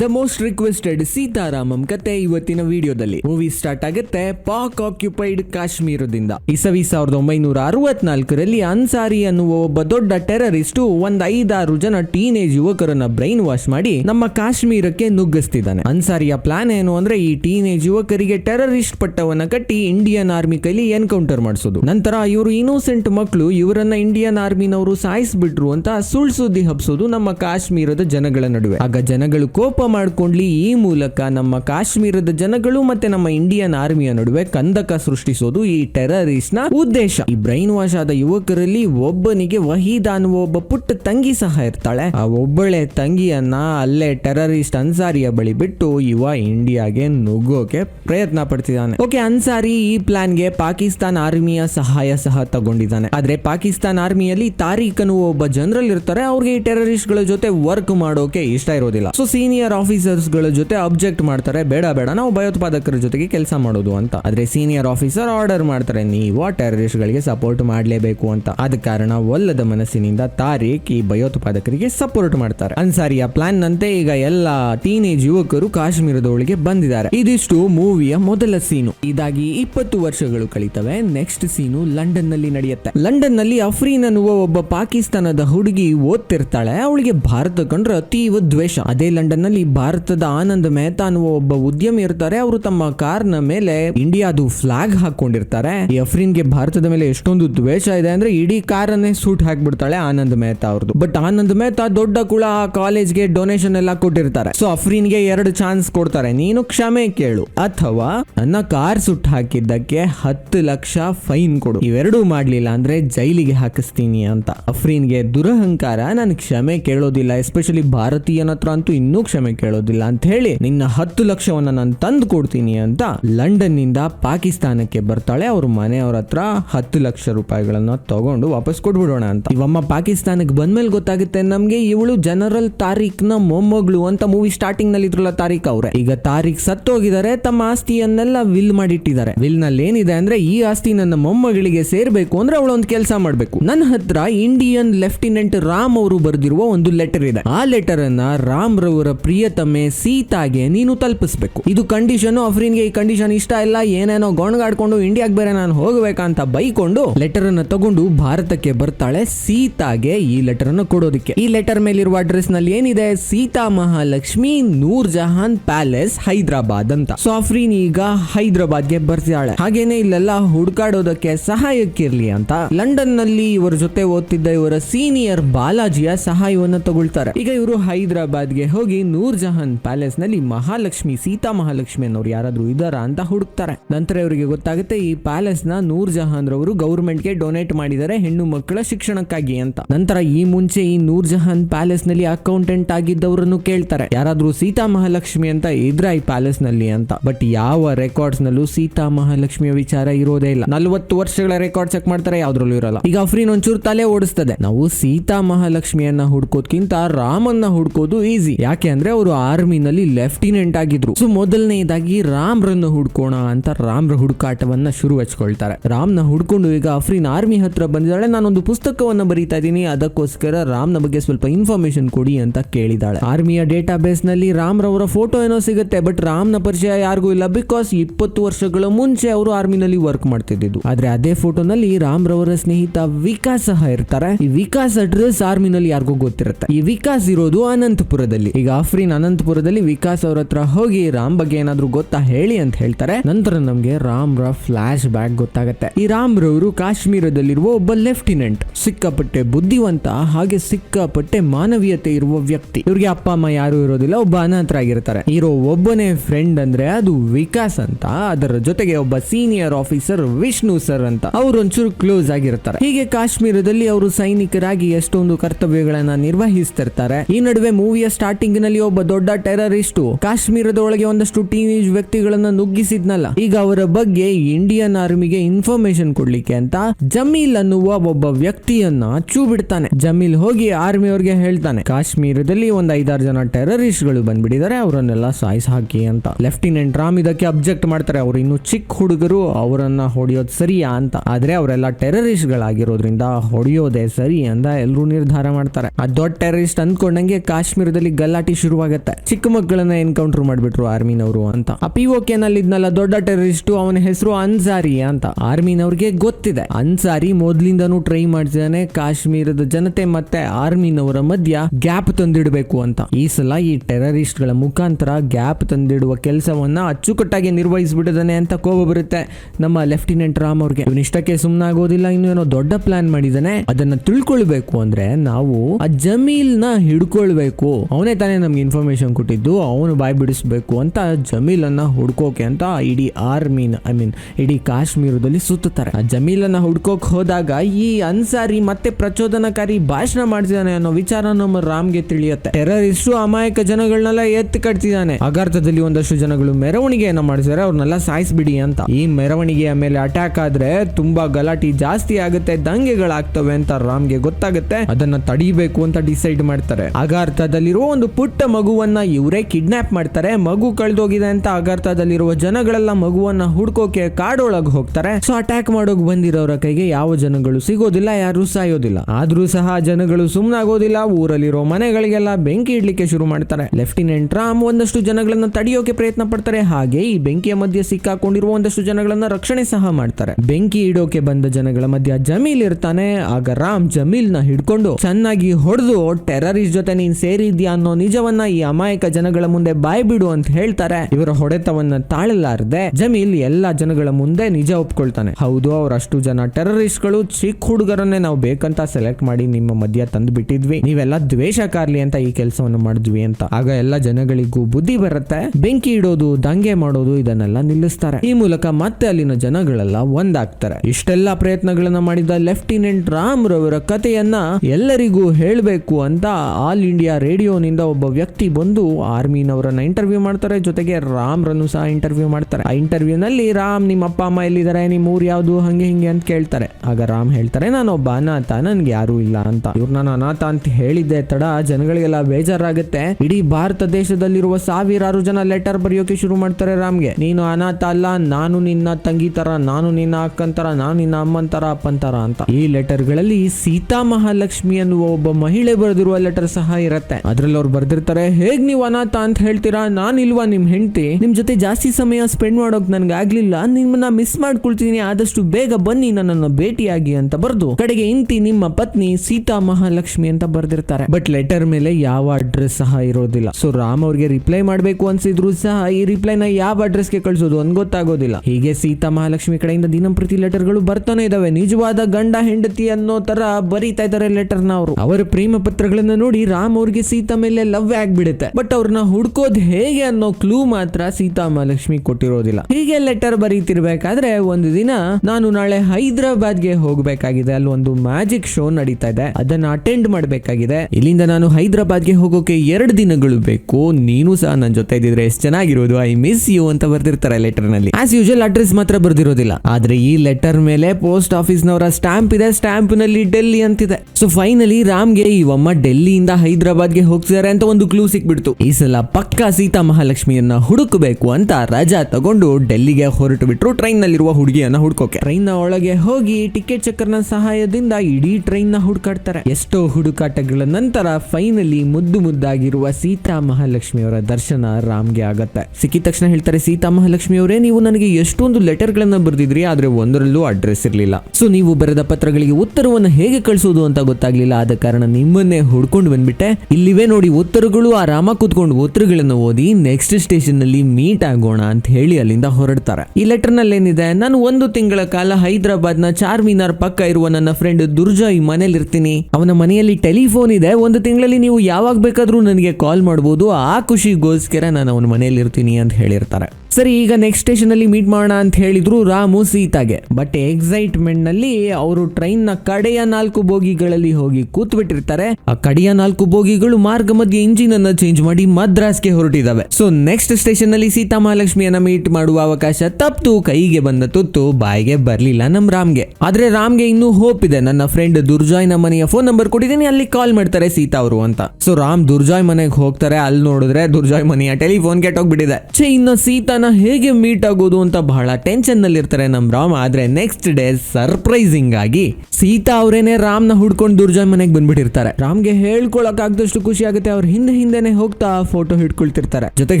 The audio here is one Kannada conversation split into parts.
ದ ಮೋಸ್ಟ್ ರಿಕ್ವೆಸ್ಟೆಡ್ ಸೀತಾರಾಮಂ ಕತೆ ಇವತ್ತಿನ ವಿಡಿಯೋದಲ್ಲಿ. ಮೂವಿ ಸ್ಟಾರ್ಟ್ ಆಗುತ್ತೆ ಪಾಕ್ ಆಕ್ಯುಪೈಡ್ ಕಾಶ್ಮೀರದಿಂದ. ಇಸವಿ ಸಾವಿರದ ಒಂಬೈನೂರ ಅರವತ್ನಾಲ್ಕರಲ್ಲಿ ಅನ್ಸಾರಿ ಅನ್ನುವ ಒಬ್ಬ ದೊಡ್ಡ ಟೆರರಿಸ್ಟ್ ಒಂದ್ ಐದಾರು ಜನ ಟೀನೇಜ್ ಯುವಕರನ್ನ ಬ್ರೈನ್ ವಾಶ್ ಮಾಡಿ ನಮ್ಮ ಕಾಶ್ಮೀರಕ್ಕೆ ನುಗ್ಗಿಸ್ತಿದ್ದಾನೆ. ಅನ್ಸಾರಿಯ ಪ್ಲಾನ್ ಏನು ಅಂದ್ರೆ ಈ ಟೀನೇಜ್ ಯುವಕರಿಗೆ ಟೆರರಿಸ್ಟ್ ಪಟ್ಟವನ್ನ ಕಟ್ಟಿ ಇಂಡಿಯನ್ ಆರ್ಮಿ ಕೈಲಿ ಎನ್ಕೌಂಟರ್ ಮಾಡಿಸೋದು. ನಂತರ ಇವರು ಇನ್ನೋಸೆಂಟ್ ಮಕ್ಕಳು ಇವರನ್ನ ಇಂಡಿಯನ್ ಆರ್ಮಿನವರು ಸಾಯಿಸ್ಬಿಟ್ರು ಅಂತ ಸುಳ್ಳು ಸುದ್ದಿ ಹಬ್ಸೋದು ನಮ್ಮ ಕಾಶ್ಮೀರದ ಜನಗಳ ನಡುವೆ. ಆಗ ಜನಗಳು ಕೋಪ ಮಾಡ್ಕೊಂಡ್ಲಿ ಈ ಮೂಲಕ ನಮ್ಮ ಕಾಶ್ಮೀರದ ಜನಗಳು ಮತ್ತೆ ನಮ್ಮ ಇಂಡಿಯನ್ ಆರ್ಮಿಯ ನಡುವೆ ಕಂದಕ ಸೃಷ್ಟಿಸೋದು ಈ ಟೆರರಿಸ್ಟ್ನ ಉದ್ದೇಶ. ಈ ಬ್ರೈನ್ ವಾಶ್ ಆದ ಯುವಕರಲ್ಲಿ ಒಬ್ಬನಿಗೆ ವಹೀದ್ ಅನ್ನುವ ಒಬ್ಬ ಪುಟ್ಟ ತಂಗಿ ಸಹ ಇರ್ತಾಳೆ. ಆ ಒಬ್ಬಳೆ ತಂಗಿಯನ್ನ ಅಲ್ಲೇ ಟೆರರಿಸ್ಟ್ ಅನ್ಸಾರಿಯ ಬಳಿ ಬಿಟ್ಟು ಇವ ಇಂಡಿಯಾಗೆ ನುಗ್ಗೋಕೆ ಪ್ರಯತ್ನ ಪಡ್ತಿದ್ದಾನೆ. ಓಕೆ, ಅನ್ಸಾರಿ ಈ ಪ್ಲಾನ್ಗೆ ಪಾಕಿಸ್ತಾನ ಆರ್ಮಿಯ ಸಹಾಯ ಸಹ ತಗೊಂಡಿದ್ದಾನೆ. ಆದ್ರೆ ಪಾಕಿಸ್ತಾನ ಆರ್ಮಿಯಲ್ಲಿ ತಾರೀಖ್ ಅನ್ನುವ ಒಬ್ಬ ಜನರಲ್ ಇರ್ತಾರೆ. ಅವ್ರಿಗೆ ಈ ಟೆರರಿಸ್ಟ್ಗಳ ಜೊತೆ ವರ್ಕ್ ಮಾಡೋಕೆ ಇಷ್ಟ ಇರೋದಿಲ್ಲ. ಸೊ ಸೀನಿಯರ್ ಆಫೀಸರ್ಸ್ಗಳ ಜೊತೆ ಅಬ್ಜೆಕ್ಟ್ ಮಾಡ್ತಾರೆ. ಬೇಡ ಬೇಡ, ನಾವು ಭಯೋತ್ಪಾದಕರ ಜೊತೆಗೆ ಕೆಲಸ ಮಾಡೋದು ಅಂತ. ಆದ್ರೆ ಸೀನಿಯರ್ ಆಫೀಸರ್ ಆರ್ಡರ್ ಮಾಡ್ತಾರೆ. ನೀವು ಟೆರರಿಸ್ಟ್ ಗಳಿಗೆ ಸಪೋರ್ಟ್ ಮಾಡಲೇಬೇಕು ಅಂತ. ಆದ ಕಾರಣ ಒಲ್ಲದ ಮನಸ್ಸಿನಿಂದ ತಾರೀಖ್ ಈ ಭಯೋತ್ಪಾದಕರಿಗೆ ಸಪೋರ್ಟ್ ಮಾಡ್ತಾರೆ. ಅನ್ಸಾರಿಯ ಪ್ಲಾನ್ ನಂತೆ ಈಗ ಎಲ್ಲ ಟೀನೇಜ್ ಯುವಕರು ಕಾಶ್ಮೀರದ ಒಳಗೆ ಬಂದಿದ್ದಾರೆ. ಇದಿಷ್ಟು ಮೂವಿಯ ಮೊದಲ ಸೀನು. ಇದಾಗಿ ಇಪ್ಪತ್ತು ವರ್ಷಗಳು ಕಳೀತವೆ. ನೆಕ್ಸ್ಟ್ ಸೀನು ಲಂಡನ್ನಲ್ಲಿ ನಡೆಯುತ್ತೆ. ಲಂಡನ್ನಲ್ಲಿ ಅಫ್ರೀನ್ ಅನ್ನುವ ಒಬ್ಬ ಪಾಕಿಸ್ತಾನದ ಹುಡುಗಿ ಓದ್ತಿರ್ತಾಳೆ. ಅವಳಿಗೆ ಭಾರತ ಕಂಡ್ರೆ ಅತೀವ ದ್ವೇಷ. ಅದೇ ಲಂಡನ್ನಲ್ಲಿ ಭಾರತದ ಆನಂದ್ ಮೆಹ್ತಾ ಅನ್ನುವ ಒಬ್ಬ ಉದ್ಯಮಿ ಇರ್ತಾರೆ. ಅವರು ತಮ್ಮ ಕಾರ್ನ ಮೇಲೆ ಇಂಡಿಯಾದು ಫ್ಲಾಗ್ ಹಾಕೊಂಡಿರ್ತಾರೆ. ಈ ಅಫ್ರೀನ್ಗೆ ಭಾರತದ ಮೇಲೆ ಎಷ್ಟೊಂದು ದ್ವೇಷ ಇದೆ ಅಂದ್ರೆ ಇಡೀ ಕಾರನ್ನೇ ಸೂಟ್ ಹಾಕ್ಬಿಡ್ತಾಳೆ ಆನಂದ್ ಮೆಹ್ತಾ ಅವ್ರದ್ದು ಬಟ್ ಆನಂದ್ ಮೆಹ್ತಾ ದೊಡ್ಡ ಕುಳ ಆ ಕಾಲೇಜ್ಗೆ ಡೊನೇಷನ್ ಎಲ್ಲ ಕೊಟ್ಟಿರ್ತಾರೆ. ಸೊ ಅಫ್ರೀನ್ಗೆ ಎರಡು ಚಾನ್ಸ್ ಕೊಡ್ತಾರೆ. ನೀನು ಕ್ಷಮೆ ಕೇಳು. ಅಥವಾ ನನ್ನ ಕಾರ್ ಸುಟ್ಟು ಹಾಕಿದ್ದಕ್ಕೆ ಹತ್ತು ಲಕ್ಷ ಫೈನ್ ಕೊಡು. ಇವೆರಡೂ ಮಾಡ್ಲಿಲ್ಲ ಅಂದ್ರೆ ಜೈಲಿಗೆ ಹಾಕಿಸ್ತೀನಿ ಅಂತ. ಅಫ್ರೀನ್ಗೆ ದುರಹಂಕಾರ. ನಾನು ಕ್ಷಮೆ ಕೇಳೋದಿಲ್ಲ. ಎಸ್ಪೆಷಲಿ ಭಾರತೀಯನ ಹತ್ರ ಅಂತೂ ಇನ್ನೂ ಕ್ಷಮೆ ಕೇಳೋದಿಲ್ಲ ಅಂತ ಹೇಳಿ ನಿನ್ನ ಹತ್ತು ಲಕ್ಷವನ್ನ ನಾನು ತಂದು ಕೊಡ್ತೀನಿ ಅಂತ ಲಂಡನ್ನಿಂದ ಪಾಕಿಸ್ತಾನಕ್ಕೆ ಬರ್ತಾಳೆ. ಅವ್ರ ಮನೆಯವ್ರ ಹತ್ರ ಹತ್ತು ಲಕ್ಷ ರೂಪಾಯಿಗಳನ್ನ ತಗೊಂಡು ವಾಪಸ್ ಕೊಟ್ಬಿಡೋಣ ಅಂತ. ಇವಮ್ಮ ಪಾಕಿಸ್ತಾನಕ್ಕೆ ಬಂದ್ಮೇಲೆ ಗೊತ್ತಾಗುತ್ತೆ ನಮ್ಗೆ ಇವಳು ಜನರಲ್ ತಾರೀಖ್ನ ಮೊಮ್ಮಗಳು ಅಂತ ಮೂವಿ ಸ್ಟಾರ್ಟಿಂಗ್ನಲ್ಲಿ ಇದ್ರಲ್ಲ ತಾರೀಖ್ ಅವ್ರೆ. ಈಗ ತಾರೀಖ್ ಸತ್ತೋಗಿದ್ದಾರೆ, ತಮ್ಮ ಆಸ್ತಿಯನ್ನೆಲ್ಲ ವಿಲ್ ಮಾಡಿಟ್ಟಿದ್ದಾರೆ. ವಿಲ್ನಲ್ಲಿ ಏನಿದೆ ಅಂದ್ರೆ ಈ ಆಸ್ತಿ ನನ್ನ ಮೊಮ್ಮಗಳಿಗೆ ಸೇರ್ಬೇಕು ಅಂದ್ರೆ ಅವಳು ಒಂದು ಕೆಲಸ ಮಾಡ್ಬೇಕು. ನನ್ನ ಹತ್ರ ಇಂಡಿಯನ್ ಲೆಫ್ಟಿನೆಂಟ್ ರಾಮ್ ಅವರು ಬರೆದಿರುವ ಒಂದು ಲೆಟರ್ ಇದೆ. ಆ ಲೆಟರ್ ಅನ್ನ ರಾಮ್ ರವರ ಪ್ರಿಯತಮೆ ಸೀತಾಗೆ ನೀನು ತಲುಪಿಸ್ಬೇಕು. ಇದು ಕಂಡೀಷನ್ ಅಫ್ರೀನ್ಗೆ ಈ ಕಂಡೀಷನ್ ಇಷ್ಟ ಇಲ್ಲ, ಏನೇನೋ ಗೊಣಗಾಡ್ಕೊಂಡು ಇಂಡಿಯಾಗ್ ಬೇರೆ ನಾನು ಹೋಗ್ಬೇಕಂತ ಬೈಕೊಂಡು ಲೆಟರ್ ಅನ್ನ ತಗೊಂಡು ಭಾರತಕ್ಕೆ ಬರ್ತಾಳೆ ಸೀತಾಗೆ ಈ ಲೆಟರ್ ಅನ್ನು ಕೊಡೋದಕ್ಕೆ. ಈ ಲೆಟರ್ ಮೇಲಿರುವ ಅಡ್ರೆಸ್ನಲ್ಲಿ ಏನಿದೆ? ಸೀತಾ ಮಹಾಲಕ್ಷ್ಮಿ ನೂರ್ ಜಹಾನ್ ಪ್ಯಾಲೇಸ್ ಹೈದರಾಬಾದ್ ಅಂತ. ಸೊ ಅಫ್ರೀನ್ ಈಗ ಹೈದರಾಬಾದ್ಗೆ ಬರ್ತಾಳೆ ಹಾಗೇನೆ ಇಲ್ಲೆಲ್ಲ ಹುಡುಕಾಡೋದಕ್ಕೆ ಸಹಾಯಕ್ಕಿರ್ಲಿ ಅಂತ ಲಂಡನ್ನಲ್ಲಿ ಇವರ ಜೊತೆ ಓದ್ತಿದ್ದ ಇವರ ಸೀನಿಯರ್ ಬಾಲಾಜಿಯ ಸಹಾಯವನ್ನು ತಗೊಳ್ತಾರೆ. ಈಗ ಇವರು ಹೈದರಾಬಾದ್ಗೆ ಹೋಗಿ ಜಹಾನ್ ಪ್ಯಾಲೇಸ್ನಲ್ಲಿ ಮಹಾಲಕ್ಷ್ಮಿ, ಸೀತಾ ಮಹಾಲಕ್ಷ್ಮಿ ಅನ್ನೋರು ಯಾರಾದ್ರೂ ಇದಾರ ಅಂತ ಹುಡುಕ್ತಾರೆ. ನಂತರ ಇವರಿಗೆ ಗೊತ್ತಾಗುತ್ತೆ ಈ ಪ್ಯಾಲೇಸ್ನ ನೂರ್ ಜಹಾನ್ ರವರು ಗೌರ್ಮೆಂಟ್ಗೆ ಡೊನೇಟ್ ಮಾಡಿದ್ದಾರೆ ಹೆಣ್ಣು ಮಕ್ಕಳ ಶಿಕ್ಷಣಕ್ಕಾಗಿ ಅಂತ. ನಂತರ ಈ ಮುಂಚೆ ಈ ನೂರ್ ಜಹಾನ್ ಪ್ಯಾಲೇಸ್ನಲ್ಲಿ ಅಕೌಂಟೆಂಟ್ ಆಗಿದ್ದವರನ್ನು ಕೇಳ್ತಾರೆ. ಯಾರಾದ್ರೂ ಸೀತಾ ಮಹಾಲಕ್ಷ್ಮಿ ಅಂತ ಇದ್ರ ಈ ಪ್ಯಾಲೇಸ್ನಲ್ಲಿ ಅಂತ. ಬಟ್ ಯಾವ ರೆಕಾರ್ಡ್ಸ್ ನಲ್ಲೂ ಸೀತಾ ಮಹಾಲಕ್ಷ್ಮಿಯ ವಿಚಾರ ಇರೋದೇ ಇಲ್ಲ. ನಲ್ವತ್ತು ವರ್ಷಗಳ ರೆಕಾರ್ಡ್ ಚೆಕ್ ಮಾಡ್ತಾರೆ, ಯಾವ್ದ್ರಲ್ಲೂ ಇರಲ್ಲ. ಈಗ ಅಫ್ರೀನ್ ಒಂಚೂರು ತಲೆ ಓಡಿಸ್ತದೆ. ನಾವು ಸೀತಾ ಮಹಾಲಕ್ಷ್ಮಿಯನ್ನ ಹುಡ್ಕೋದ್ಕಿಂತ ರಾಮನ್ನ ಹುಡ್ಕೋದು ಈಸಿ. ಯಾಕೆ ಅಂದ್ರೆ ಅವರು ಆರ್ಮಿನಲ್ಲಿ ಲೆಫ್ಟಿನೆಂಟ್ ಆಗಿದ್ರು. ಸೊ ಮೊದಲನೇದಾಗಿ ರಾಮ್ರನ್ನ ಹುಡ್ಕೋಣ ಅಂತ ರಾಮ್ರ ಹುಡುಕಾಟವನ್ನ ಶುರು ಹಚ್ಕೊಳ್ತಾರೆ ರಾಮ್ನ ಹುಡ್ಕೊಂಡು ಈಗ ಅಫ್ರೀನ್ ಆರ್ಮಿ ಹತ್ರ ಬಂದಿದ್ದಾಳೆ. ನಾನೊಂದು ಪುಸ್ತಕವನ್ನ ಬರೀತಾ ಇದ್ದೀನಿ. ಅದಕ್ಕೋಸ್ಕರ ರಾಮ್ನ ಬಗ್ಗೆ ಸ್ವಲ್ಪ ಇನ್ಫಾರ್ಮೇಶನ್ ಕೊಡಿ ಅಂತ ಕೇಳಿದಾಳೆ ಆರ್ಮಿಯ ಡೇಟಾ ಬೇಸ್ನಲ್ಲಿ ರಾಮ್ ರವರ ಫೋಟೋ ಏನೋ ಸಿಗುತ್ತೆ. ಬಟ್ ರಾಮ್ನ ಪರಿಚಯ ಯಾರಿಗೂ ಇಲ್ಲ. ಬಿಕಾಸ್ ಇಪ್ಪತ್ತು ವರ್ಷಗಳ ಮುಂಚೆ ಅವರು ಆರ್ಮಿನಲ್ಲಿ ವರ್ಕ್ ಮಾಡ್ತಿದ್ದು ಆದ್ರೆ ಅದೇ ಫೋಟೋನಲ್ಲಿ ರಾಮ್ ರವರ ಸ್ನೇಹಿತ ವಿಕಾಸ್ ಸಹ ಇರ್ತಾರೆ. ಈ ವಿಕಾಸ್ ಅಡ್ರೆಸ್ ಆರ್ಮಿನಲ್ಲಿ ಯಾರಿಗೂ ಗೊತ್ತಿರುತ್ತೆ. ಈ ವಿಕಾಸ್ ಇರೋದು ಅನಂತಪುರದಲ್ಲಿ. ಈಗ ಅನಂತಪುರದಲ್ಲಿ ವಿಕಾಸ್ ಅವ್ರ ಹತ್ರ ಹೋಗಿ ರಾಮ್ ಬಗ್ಗೆ ಏನಾದ್ರು ಗೊತ್ತಾ ಹೇಳಿ ಅಂತ ಹೇಳ್ತಾರೆ. ನಂತರ ನಮ್ಗೆ ರಾಮ್ ರ ಫ್ಲಾಶ್ ಬ್ಯಾಕ್ ಗೊತ್ತಾಗತ್ತೆ. ಈ ರಾಮ್ ರವರು ಕಾಶ್ಮೀರದಲ್ಲಿರುವ ಒಬ್ಬ ಲೆಫ್ಟಿನೆಂಟ್, ಸಿಕ್ಕಾಪಟ್ಟೆ ಬುದ್ಧಿವಂತ ಹಾಗೆ ಸಿಕ್ಕಾಪಟ್ಟೆ ಮಾನವೀಯತೆ ಇರುವ ವ್ಯಕ್ತಿ. ಇವ್ರಿಗೆ ಅಪ್ಪ, ಅಮ್ಮ ಯಾರು ಇರೋದಿಲ್ಲ, ಒಬ್ಬ ಅನಾಥರಾಗಿರ್ತಾರೆ. ಇರೋ ಒಬ್ಬನೇ ಫ್ರೆಂಡ್ ಅಂದ್ರೆ ಅದು ವಿಕಾಸ್ ಅಂತ, ಅದರ ಜೊತೆಗೆ ಒಬ್ಬ ಸೀನಿಯರ್ ಆಫೀಸರ್ ವಿಷ್ಣು ಸರ್ ಅಂತ. ಅವ್ರು ಒಂಚೂರು ಕ್ಲೋಸ್ ಆಗಿರ್ತಾರೆ. ಹೀಗೆ ಕಾಶ್ಮೀರದಲ್ಲಿ ಅವರು ಸೈನಿಕರಾಗಿ ಎಷ್ಟೊಂದು ಕರ್ತವ್ಯಗಳನ್ನ ನಿರ್ವಹಿಸ್ತಿರ್ತಾರೆ. ಈ ನಡುವೆ ಮೂವಿಯ ಸ್ಟಾರ್ಟಿಂಗ್ನಲ್ಲಿ ಒಬ್ಬ ದೊಡ್ಡ ಟೆರರಿಸ್ಟ್. ಕಾಶ್ಮೀರದ ಒಳಗೆ ಒಂದಷ್ಟು ಟೀನೇಜ್ ವ್ಯಕ್ತಿಗಳನ್ನ ನುಗ್ಗಿಸಿದ್ನಲ್ಲ. ಈಗ ಅವರ ಬಗ್ಗೆ ಇಂಡಿಯನ್ ಆರ್ಮಿಗೆ ಇನ್ಫಾರ್ಮೇಶನ್ ಕೊಡ್ಲಿಕ್ಕೆ ಅಂತ ಜಮೀಲ್ ಅನ್ನುವ ಒಬ್ಬ ವ್ಯಕ್ತಿಯನ್ನ ಚೂ ಬಿಡ್ತಾನೆ ಜಮೀಲ್ ಹೋಗಿ ಆರ್ಮಿ ಅವ್ರಿಗೆ ಹೇಳ್ತಾನೆ, ಕಾಶ್ಮೀರದಲ್ಲಿ ಒಂದ್ ಐದಾರು ಜನ ಟೆರರಿಸ್ಟ್ಗಳು ಬಂದ್ಬಿಟ್ಟಿದ್ದಾರೆ ಅವರನ್ನೆಲ್ಲ ಸಾಯಿಸ್ ಹಾಕಿ ಅಂತ. ಲೆಫ್ಟಿನೆಂಟ್ ರಾಮ್ ಇದಕ್ಕೆ ಅಬ್ಜೆಕ್ಟ್ ಮಾಡ್ತಾರೆ, ಅವ್ರು ಇನ್ನು ಚಿಕ್ಕ ಹುಡುಗರು, ಅವರನ್ನ ಹೊಡೆಯೋದು ಸರಿಯಾ ಅಂತ. ಆದ್ರೆ ಅವರೆಲ್ಲ ಟೆರರಿಸ್ಟ್ ಗಳಾಗಿರೋದ್ರಿಂದ ಹೊಡೆಯೋದೇ ಸರಿ ಅಂತ ಎಲ್ಲರೂ ನಿರ್ಧಾರ ಮಾಡ್ತಾರೆ. ಆ ದೊಡ್ಡ ಟೆರರಿಸ್ಟ್ ಅಂದ್ಕೊಂಡಂಗೆ ಕಾಶ್ಮೀರದಲ್ಲಿ ಗಲಾಟೆ ಶುರುವಾಗಿ ಶುರುವಾಗುತ್ತೆ ಚಿಕ್ಕ ಮಕ್ಕಳನ್ನ ಎನ್ಕೌಂಟರ್ ಮಾಡ್ಬಿಟ್ರು ಆರ್ಮಿನವರು ಅಂತ. ಆ ಪಿ ಓ ನಲ್ಲಿದ್ನಲ್ಲ ದೊಡ್ಡ ಟೆರರಿಸ್ಟ್ ಅವನ ಹೆಸರು ಅನ್ಸಾರಿ ಅಂತ. ಆರ್ಮಿನವ್ರಿಗೆ ಗೊತ್ತಿದೆ. ಅನ್ಸಾರಿ ಮೊದ್ಲಿಂದನೂ ಟ್ರೈ ಮಾಡ್ತಿದ್ದಾನೆ. ಕಾಶ್ಮೀರದ ಜನತೆ ಮತ್ತೆ ಆರ್ಮಿನವರ ಮಧ್ಯ ಗ್ಯಾಪ್ ತಂದಿಡಬೇಕು ಅಂತ. ಈ ಸಲ ಈ ಟೆರರಿಸ್ಟ್ಗಳ ಮುಖಾಂತರ ಗ್ಯಾಪ್ ತಂದಿಡುವ ಕೆಲಸವನ್ನ ಅಚ್ಚುಕಟ್ಟಾಗಿ ನಿರ್ವಹಿಸ್ಬಿಟ್ಟಿದ್ದಾನೆ ಅಂತ ಕೋಪ ಬರುತ್ತೆ ನಮ್ಮ ಲೆಫ್ಟಿನೆಂಟ್ ರಾಮ್ ಅವ್ರಿಗೆ. ಇವನಿಷ್ಟಕ್ಕೆ ಸುಮ್ಮನಾಗೋದಿಲ್ಲ ಇನ್ನು ಏನೋ ದೊಡ್ಡ ಪ್ಲಾನ್ ಮಾಡಿದಾನೆ ಅದನ್ನ ತಿಳ್ಕೊಳ್ಬೇಕು ಅಂದ್ರೆ ನಾವು ಆ ಜಮೀಲ್ನ ಹಿಡ್ಕೊಳ್ಬೇಕು. ಅವನೇ ತಾನೇ ನಮ್ಗೆ ಇನ್ಫಾರ್ಮೇಶನ್ ಕೊಟ್ಟಿದ್ದು, ಅವನು ಬಾಯ್ ಬಿಡಿಸ್ಬೇಕು ಅಂತ ಜಮೀಲನ್ನು ಹುಡ್ಕೋಕೆ ಅಂತ ಇಡೀ ಆರ್ಮಿನ ಐ ಮೀನ್ ಇಡೀ ಕಾಶ್ಮೀರದಲ್ಲಿ ಸುತ್ತುತ್ತಾರೆ. ಆ ಜಮೀಲನ್ನ ಹುಡ್ಕೋಕ್ ಹೋದಾಗ ಈ ಅನ್ಸಾರಿ ಮತ್ತೆ ಪ್ರಚೋದನಕಾರಿ ಭಾಷಣ ಮಾಡ್ತಿದ್ದಾನೆ ಅನ್ನೋ ವಿಚಾರ ನಮ್ಮ ರಾಮ್ಗೆ ತಿಳಿಯುತ್ತೆ. ಟೆರರಿಸ್ಟು ಅಮಾಯಕ ಜನಗಳನ್ನೆಲ್ಲ ಎತ್ತು ಕಟ್ತಿದ್ದಾನೆ. ಅಗಾರ್ಥದಲ್ಲಿ ಒಂದಷ್ಟು ಜನಗಳು ಮೆರವಣಿಗೆಯನ್ನ ಮಾಡಿಸಿದ್ರೆ, ಅವ್ರನ್ನೆಲ್ಲ ಸಾಯಿಸ್ಬಿಡಿ ಅಂತ. ಈ ಮೆರವಣಿಗೆಯ ಮೇಲೆ ಅಟ್ಯಾಕ್ ಆದ್ರೆ ತುಂಬಾ ಗಲಾಟಿ ಜಾಸ್ತಿ ಆಗುತ್ತೆ, ದಂಗೆಗಳಾಗ್ತವೆ ಅಂತ ರಾಮ್ಗೆ ಗೊತ್ತಾಗುತ್ತೆ. ಅದನ್ನ ತಡಿಬೇಕು ಅಂತ ಡಿಸೈಡ್ ಮಾಡ್ತಾರೆ. ಅಗಾರ್ಥದಲ್ಲಿರುವ ಒಂದು ಪುಟ್ಟ ಮಗುವನ್ನ ಇವರೇ ಕಿಡ್ನಾಪ್ ಮಾಡ್ತಾರೆ, ಮಗು ಕಳೆದೋಗಿದೆ ಅಂತ ಅಗರ್ತಾದಲ್ಲಿರುವ ಜನಗಳೆಲ್ಲ ಮಗುವನ್ನ ಹುಡ್ಕೋಕೆ ಕಾಡೊಳಗೆ ಹೋಗ್ತಾರೆ. ಸೊ ಅಟ್ಯಾಕ್ ಮಾಡೋಕ್ ಬಂದಿರೋರ ಕೈಗೆ ಯಾವ ಜನಗಳು ಸಿಗೋದಿಲ್ಲ, ಯಾರು ಸಾಯೋದಿಲ್ಲ. ಆದ್ರೂ ಸಹ ಜನಗಳು ಸುಮ್ಮನಾಗೋದಿಲ್ಲ ಊರಲ್ಲಿರೋ ಮನೆಗಳಿಗೆಲ್ಲ ಬೆಂಕಿ ಇಡ್ಲಿಕ್ಕೆ ಶುರು ಮಾಡ್ತಾರೆ. ಲೆಫ್ಟಿನೆಂಟ್ ರಾಮ್ ಒಂದಷ್ಟು ಜನಗಳನ್ನ ತಡೆಯೋಕೆ ಪ್ರಯತ್ನ ಪಡ್ತಾರೆ, ಹಾಗೆ ಈ ಬೆಂಕಿಯ ಮಧ್ಯೆ ಸಿಕ್ಕಾಕೊಂಡಿರುವ ಒಂದಷ್ಟು ಜನಗಳನ್ನ ರಕ್ಷಣೆ ಸಹ ಮಾಡ್ತಾರೆ. ಬೆಂಕಿ ಇಡೋಕೆ ಬಂದ ಜನಗಳ ಮಧ್ಯ ಜಮೀಲ್ ಇರ್ತಾನೆ, ಆಗ ರಾಮ್ ಜಮೀಲ್ನ ಹಿಡ್ಕೊಂಡು, ಚೆನ್ನಾಗಿ ಹೊಡೆದು ಟೆರರಿಸ್ಟ್ ಜೊತೆ ನೀನ್ ಸೇರಿದ್ಯಾ ಅನ್ನೋ ನಿಜವನ್ನ ಈ ಅಮಾಯಕ ಜನಗಳ ಮುಂದೆ ಬಾಯ್ ಬಿಡು ಅಂತ ಹೇಳ್ತಾರೆ. ಇವರ ಹೊಡೆತವನ್ನ ತಾಳಲಾರದೆ ಜಮೀಲ್ ಎಲ್ಲಾ ಜನಗಳ ಮುಂದೆ ನಿಜ ಒಪ್ಕೊಳ್ತಾನೆ. ಹೌದು ಅವರಷ್ಟು ಜನ ಟೆರರಿಸ್ಟ್ಗಳು ಚಿಕ್ಕ ಹುಡುಗರನ್ನೇ ನಾವು ಬೇಕಂತ ಸೆಲೆಕ್ಟ್ ಮಾಡಿ ನಿಮ್ಮ ಮಧ್ಯ ತಂದು ಬಿಟ್ಟಿದ್ವಿ ನೀವೆಲ್ಲ ದ್ವೇಷಕಾರ್ಲಿ ಅಂತ ಈ ಕೆಲಸವನ್ನು ಮಾಡಿದ್ವಿ ಅಂತ. ಆಗ ಎಲ್ಲ ಜನಗಳಿಗೂ ಬುದ್ಧಿ ಬರುತ್ತೆ. ಬೆಂಕಿ ಇಡೋದು, ದಂಗೆ ಮಾಡೋದು ಇದನ್ನೆಲ್ಲ ನಿಲ್ಲಿಸ್ತಾರೆ. ಈ ಮೂಲಕ ಮತ್ತೆ ಅಲ್ಲಿನ ಜನಗಳೆಲ್ಲ ಒಂದಾಗ್ತಾರೆ. ಇಷ್ಟೆಲ್ಲ ಪ್ರಯತ್ನಗಳನ್ನ ಮಾಡಿದ ಲೆಫ್ಟಿನೆಂಟ್ ರಾಮ್ ರವರ ಕಥೆಯನ್ನ ಎಲ್ಲರಿಗೂ ಹೇಳಬೇಕು ಅಂತ ಆಲ್ ಇಂಡಿಯಾ ರೇಡಿಯೋನಿಂದ ಒಬ್ಬ ವ್ಯಕ್ತಿ ಬಂದು ಆರ್ಮಿನವರನ್ನ ಇಂಟರ್ವ್ಯೂ ಮಾಡ್ತಾರೆ. ಜೊತೆಗೆ ರಾಮ್ ರನ್ನು ಸಹ ಇಂಟರ್ವ್ಯೂ ಮಾಡ್ತಾರೆ. ಆ ಇಂಟರ್ವ್ಯೂ ನಲ್ಲಿ ರಾಮ್ ನಿಮ್ಮ ಅಪ್ಪ ಅಮ್ಮ ಎಲ್ಲಿದ್ದಾರೆ? ನಿಮ್ಮ ಊರು ಯಾವುದು? ಹಂಗೆ ಹಿಂಗೆ ಅಂತ ಕೇಳ್ತಾರೆ. ಆಗ ರಾಮ್ ಹೇಳ್ತಾರೆ ನಾನು ಒಬ್ಬ ಅನಾಥ, ನನ್ಗೆ ಯಾರು ಇಲ್ಲ ಅಂತ. ಇವ್ರು ನಾನು ಅನಾಥ ಅಂತ ಹೇಳಿದ್ದೆ. ತಡ, ಜನಗಳಿಗೆಲ್ಲ ಬೇಜಾರಾಗುತ್ತೆ. ಇಡೀ ಭಾರತ ದೇಶದಲ್ಲಿರುವ ಸಾವಿರಾರು ಜನ ಲೆಟರ್ ಬರೆಯೋಕೆ ಶುರು ಮಾಡ್ತಾರೆ ರಾಮ್ಗೆ. ನೀನು ಅನಾಥ ಅಲ್ಲ, ನಾನು ನಿನ್ನ ತಂಗಿ ತರ, ನಾನು ನಿನ್ನ ಅಕ್ಕನ್ ತರ, ನಾನು ನಿನ್ನ ಅಮ್ಮನ್ ತರ, ಅಪ್ಪನ್ ತರ ಅಂತ. ಈ ಲೆಟರ್ಗಳಲ್ಲಿ ಸೀತಾ ಮಹಾಲಕ್ಷ್ಮಿ ಅನ್ನುವ ಒಬ್ಬ ಮಹಿಳೆ ಬರೆದಿರುವ ಲೆಟರ್ ಸಹ ಇರುತ್ತೆ. ಅದ್ರಲ್ಲಿ ಅವ್ರು ಬರ್ದಿರ್ತಾರೆ ಹೇಗ್ ನೀವು ಅನಾಥ ಅಂತ ಹೇಳ್ತೀರಾ? ನಾನ್ ಇಲ್ವಾ ನಿಮ್ ಹೆಂಡತಿ? ನಿಮ್ ಜೊತೆ ಜಾಸ್ತಿ ಸಮಯ ಸ್ಪೆಂಡ್ ಮಾಡೋಕ್ ನನ್ಗೆ ಆಗ್ಲಿಲ್ಲ. ನಿಮ್ಮನ್ನ ಮಿಸ್ ಮಾಡ್ಕೊಳ್ತೀನಿ. ಆದಷ್ಟು ಬೇಗ ಬನ್ನಿ. ನನ್ನನ್ನು ಭೇಟಿಯಾಗಿ ಅಂತ ಬರ್ದು ಕಡೆಗೆ ಇಂತಿ ನಿಮ್ಮ ಪತ್ನಿ ಸೀತಾ ಮಹಾಲಕ್ಷ್ಮಿ ಅಂತ ಬರ್ದಿರ್ತಾರೆ. ಬಟ್ ಲೆಟರ್ ಮೇಲೆ ಯಾವ ಅಡ್ರೆಸ್ ಸಹ ಇರೋದಿಲ್ಲ. ಸೊ ರಾಮ್ ಅವ್ರಿಗೆ ರಿಪ್ಲೈ ಮಾಡ್ಬೇಕು ಅನ್ಸಿದ್ರು ಸಹ ಈ ರಿಪ್ಲೈನ ಯಾವ ಅಡ್ರೆಸ್ಗೆ ಕಳಿಸೋದು ಅಂತ ಗೊತ್ತಾಗೋದಿಲ್ಲ. ಹೀಗೆ ಸೀತಾ ಮಹಾಲಕ್ಷ್ಮಿ ಕಡೆಯಿಂದ ದಿನಂಪ್ರತಿ ಲೆಟರ್ಗಳು ಬರ್ತಾನೆ ಇದಾವೆ. ನಿಜವಾದ ಗಂಡ ಹೆಂಡತಿ ಅನ್ನೋ ತರ ಬರೀತಾ ಇದಾರೆ ಲೆಟರ್ನ ಅವರು. ಅವರ ಪ್ರೇಮ ಪತ್ರಗಳನ್ನ ನೋಡಿ ರಾಮ್ ಅವ್ರಿಗೆ ಸೀತಾ ಮೇಲೆ ಲವ್ ಆಗ್ಬಿಡುತ್ತೆ. ಬಟ್ ಅವ್ರನ್ನ ಹುಡ್ಕೋದ್ ಹೇಗೆ ಅನ್ನೋ ಕ್ಲೂ ಮಾತ್ರ ಸೀತಾ ಮಹಾಲಕ್ಷ್ಮಿ ಕೊಟ್ಟಿರೋದಿಲ್ಲ. ಹೀಗೆ ಲೆಟರ್ ಬರೀತಿರ್ಬೇಕಾದ್ರೆ ಒಂದು ದಿನ ನಾನು ನಾಳೆ ಹೈದರಾಬಾದ್ಗೆ ಹೋಗ್ಬೇಕಾಗಿದೆ. ಅಲ್ಲಿ ಒಂದು ಮ್ಯಾಜಿಕ್ ಶೋ ನಡೀತಾ ಇದೆ. ಅದನ್ನ ಅಟೆಂಡ್ ಮಾಡ್ಬೇಕಾಗಿದೆ. ಇಲ್ಲಿಂದ ನಾನು ಹೈದರಾಬಾದ್ಗೆ ಹೋಗೋಕೆ ಎರಡು ದಿನಗಳು ಬೇಕು. ನೀನು ಸಹ ನನ್ನ ಜೊತೆ ಇದ್ದಿದ್ರೆ ಎಷ್ಟು ಚೆನ್ನಾಗಿರೋದು. ಐ ಮಿಸ್ ಯು ಅಂತ ಬರ್ದಿರ್ತಾರೆ ಲೆಟರ್ನಲ್ಲಿ. ಆಸ್ ಯೂಶಲ್ ಅಡ್ರೆಸ್ ಮಾತ್ರ ಬರ್ದಿರೋದಿಲ್ಲ. ಆದ್ರೆ ಈ ಲೆಟರ್ ಮೇಲೆ ಪೋಸ್ಟ್ ಆಫೀಸ್ ನವರ ಸ್ಟಾಂಪ್ ಇದೆ. ಸ್ಟಾಂಪ್ನಲ್ಲಿ ಡೆಲ್ಲಿ ಅಂತಿದೆ. ಸೊ ಫೈನಲಿ ರಾಮ್ಗೆ ಇವಮ್ಮ ಡೆಲ್ಲಿಯಿಂದ ಹೈದರಾಬಾದ್ಗೆ ಹೋಗ್ತಿದ್ದಾರೆ ಅಂತ ಒಂದು ಕ್ಲೂ ಸಿಕ್ಬಿಡ್ತು. ಈ ಸಲ ಪಕ್ಕಾ ಸೀತಾ ಮಹಾಲಕ್ಷ್ಮಿಯನ್ನ ಹುಡುಕಬೇಕು ಅಂತ ರಜಾ ತಗೊಂಡು ಡೆಲ್ಲಿಗೆ ಹೊರಟು ಬಿಟ್ರು ಟ್ರೈನ್ ನಲ್ಲಿರುವ ಹುಡುಗಿಯನ್ನ ಹುಡ್ಕೋಕೆ. ಟ್ರೈನ್ನ ಒಳಗೆ ಹೋಗಿ ಟಿಕೆಟ್ ಚಕ್ಕರ್ನ ಸಹಾಯದಿಂದ ಇಡೀ ಟ್ರೈನ್ನ ಹುಡುಕಾಡ್ತಾರೆ. ಎಷ್ಟೋ ಹುಡುಕಾಟಗಳ ನಂತರ ಫೈನಲಿ ಮುದ್ದು ಮುದ್ದಾಗಿರುವ ಸೀತಾ ಮಹಾಲಕ್ಷ್ಮಿಯವರ ದರ್ಶನ ರಾಮ್ಗೆ ಆಗತ್ತೆ. ಸಿಕ್ಕಿದ ತಕ್ಷಣ ಹೇಳ್ತಾರೆ, ಸೀತಾ ಮಹಾಲಕ್ಷ್ಮಿ ಅವರೇ ನೀವು ನನಗೆ ಎಷ್ಟೊಂದು ಲೆಟರ್ ಗಳನ್ನ ಬರೆದಿದ್ರಿ ಆದ್ರೆ ಒಂದರಲ್ಲೂ ಅಡ್ರೆಸ್ ಇರಲಿಲ್ಲ. ಸೊ ನೀವು ಬರೆದ ಪತ್ರಗಳಿಗೆ ಉತ್ತರವನ್ನು ಹೇಗೆ ಕಳಿಸೋದು ಅಂತ ಗೊತ್ತಾಗ್ಲಿಲ್ಲ. ಆದ ಕಾರಣ ನಿಮ್ಮನ್ನೇ ಹುಡ್ಕೊಂಡು ಬಂದ್ಬಿಟ್ಟೆ. ಇಲ್ಲಿವೆ ನೋಡಿ ಉತ್ತರಗಳು ಆ ಕುತ್ಕೊಂಡು ಉತ್ತರಗಳನ್ನು ಓದಿ ನೆಕ್ಸ್ಟ್ ಸ್ಟೇಷನ್ನಲ್ಲಿ ಮೀಟ್ ಆಗೋಣ ಅಂತ ಹೇಳಿ ಅಲ್ಲಿಂದ ಹೊರಡ್ತಾರೆ. ಈ ಲೆಟರ್ನಲ್ಲಿ ಏನಿದೆ ನಾನು ಒಂದು ತಿಂಗಳ ಕಾಲ ಹೈದರಾಬಾದ್ನ ಚಾರ್ಮಿನಾರ್ ಪಕ್ಕ ಇರುವ ನನ್ನ ಫ್ರೆಂಡ್ ದುರ್ಜಾಯ್ ಮನೇಲಿ ಇರ್ತೀನಿ ಅವನ ಮನೆಯಲ್ಲಿ ಟೆಲಿಫೋನ್ ಇದೆ. ಒಂದು ತಿಂಗಳಲ್ಲಿ ನೀವು ಯಾವಾಗ ಬೇಕಾದ್ರೂ ನನಗೆ ಕಾಲ್ ಮಾಡಬಹುದು ಆ ಖುಷಿಗೋಸ್ಕರ ನಾನು ಅವನ ಮನೆಯಲ್ಲಿ ಇರ್ತೀನಿ ಅಂತ ಹೇಳಿರ್ತಾರೆ. ಸರಿ, ಈಗ ನೆಕ್ಸ್ಟ್ ಸ್ಟೇಷನ್ ಅಲ್ಲಿ ಮೀಟ್ ಮಾಡೋಣ ಅಂತ ಹೇಳಿದ್ರು ರಾಮು ಸೀತಾಗೆ. ಬಟ್ ಎಕ್ಸೈಟ್ಮೆಂಟ್ನಲ್ಲಿ ಅವರು ಟ್ರೈನ್ನ ಕಡೆಯ ನಾಲ್ಕು ಬೋಗಿಗಳಲ್ಲಿ ಹೋಗಿ ಕೂತ್ ಬಿಟ್ಟಿರ್ತಾರೆ ಆ ಕಡೆಯ ನಾಲ್ಕು ಬೋಗಿಗಳು ಮಾರ್ಗ ಮಧ್ಯೆ ಇಂಜಿನ್ ಅನ್ನ ಚೇಂಜ್ ಮಾಡಿ ಮದ್ರಾಸ್ಗೆ ಹೊರಟಿದಾವೆ. ಸೊ ನೆಕ್ಸ್ಟ್ ಸ್ಟೇಷನ್ ಅಲ್ಲಿ ಸೀತಾ ಮಹಾಲಕ್ಷ್ಮಿಯನ್ನ ಮೀಟ್ ಮಾಡುವ ಅವಕಾಶ ತಪ್ತು ಕೈಗೆ ಬಂದ ತುತ್ತು ಬಾಯಿಗೆ ಬರ್ಲಿಲ್ಲ ನಮ್ ರಾಮ್ಗೆ. ಆದ್ರೆ ರಾಮ್ಗೆ ಇನ್ನೂ ಹೋಪ್ ಇದೆ. ನನ್ನ ಫ್ರೆಂಡ್ ದುರ್ಜಾಯ್ನ ಮನೆಯ ಫೋನ್ ನಂಬರ್ ಕೊಟ್ಟಿದ್ದೀನಿ, ಅಲ್ಲಿ ಕಾಲ್ ಮಾಡ್ತಾರೆ ಸೀತಾ ಅವರು ಅಂತ. ಸೊ ರಾಮ್ ದುರ್ಜಾಯ್ ಮನೆಗೆ ಹೋಗ್ತಾರೆ. ಅಲ್ಲಿ ನೋಡಿದ್ರೆ ದುರ್ಜಾಯ್ ಮನೆಯ ಟೆಲಿಫೋನ್ ಕೆಟ್ಟೋಗ್ಬಿಟ್ಟಿದೆ. ಛೇ, ಇನ್ನು ಸೀತಾನ ಹೇಗೆ ಮೀಟ್ ಆಗೋದು ಅಂತ ಬಹಳ ಟೆನ್ಷನ್ನಲ್ಲಿ ಇರ್ತಾರೆ ನಮ್ ರಾಮ್. ಆದ್ರೆ ನೆಕ್ಸ್ಟ್ ಡೇ ಸರ್ಪ್ರೈಸಿಂಗ್ ಆಗಿ ಸೀತಾ ಅವರೇನೆ ನ ಹುಡ್ಕೊಂಡು ದುರ್ಜಾಯ್ ಮನೆಗೆ ಬಂದ್ಬಿಟ್ಟಿರ್ತಾರೆ. ರಾಮ್ಗೆ ಹೇಳ್ಕೊಳಕ್ ಆಗದಷ್ಟು ಖುಷಿ ಆಗುತ್ತೆ. ಅವ್ರ ಹಿಂದೆ ಹಿಂದೆನೆ ಹೋಗ್ತಾ ಫೋಟೋ ಹಿಡ್ಕೊಳ್ತಿರ್ತಾರೆ. ಜೊತೆಗೆ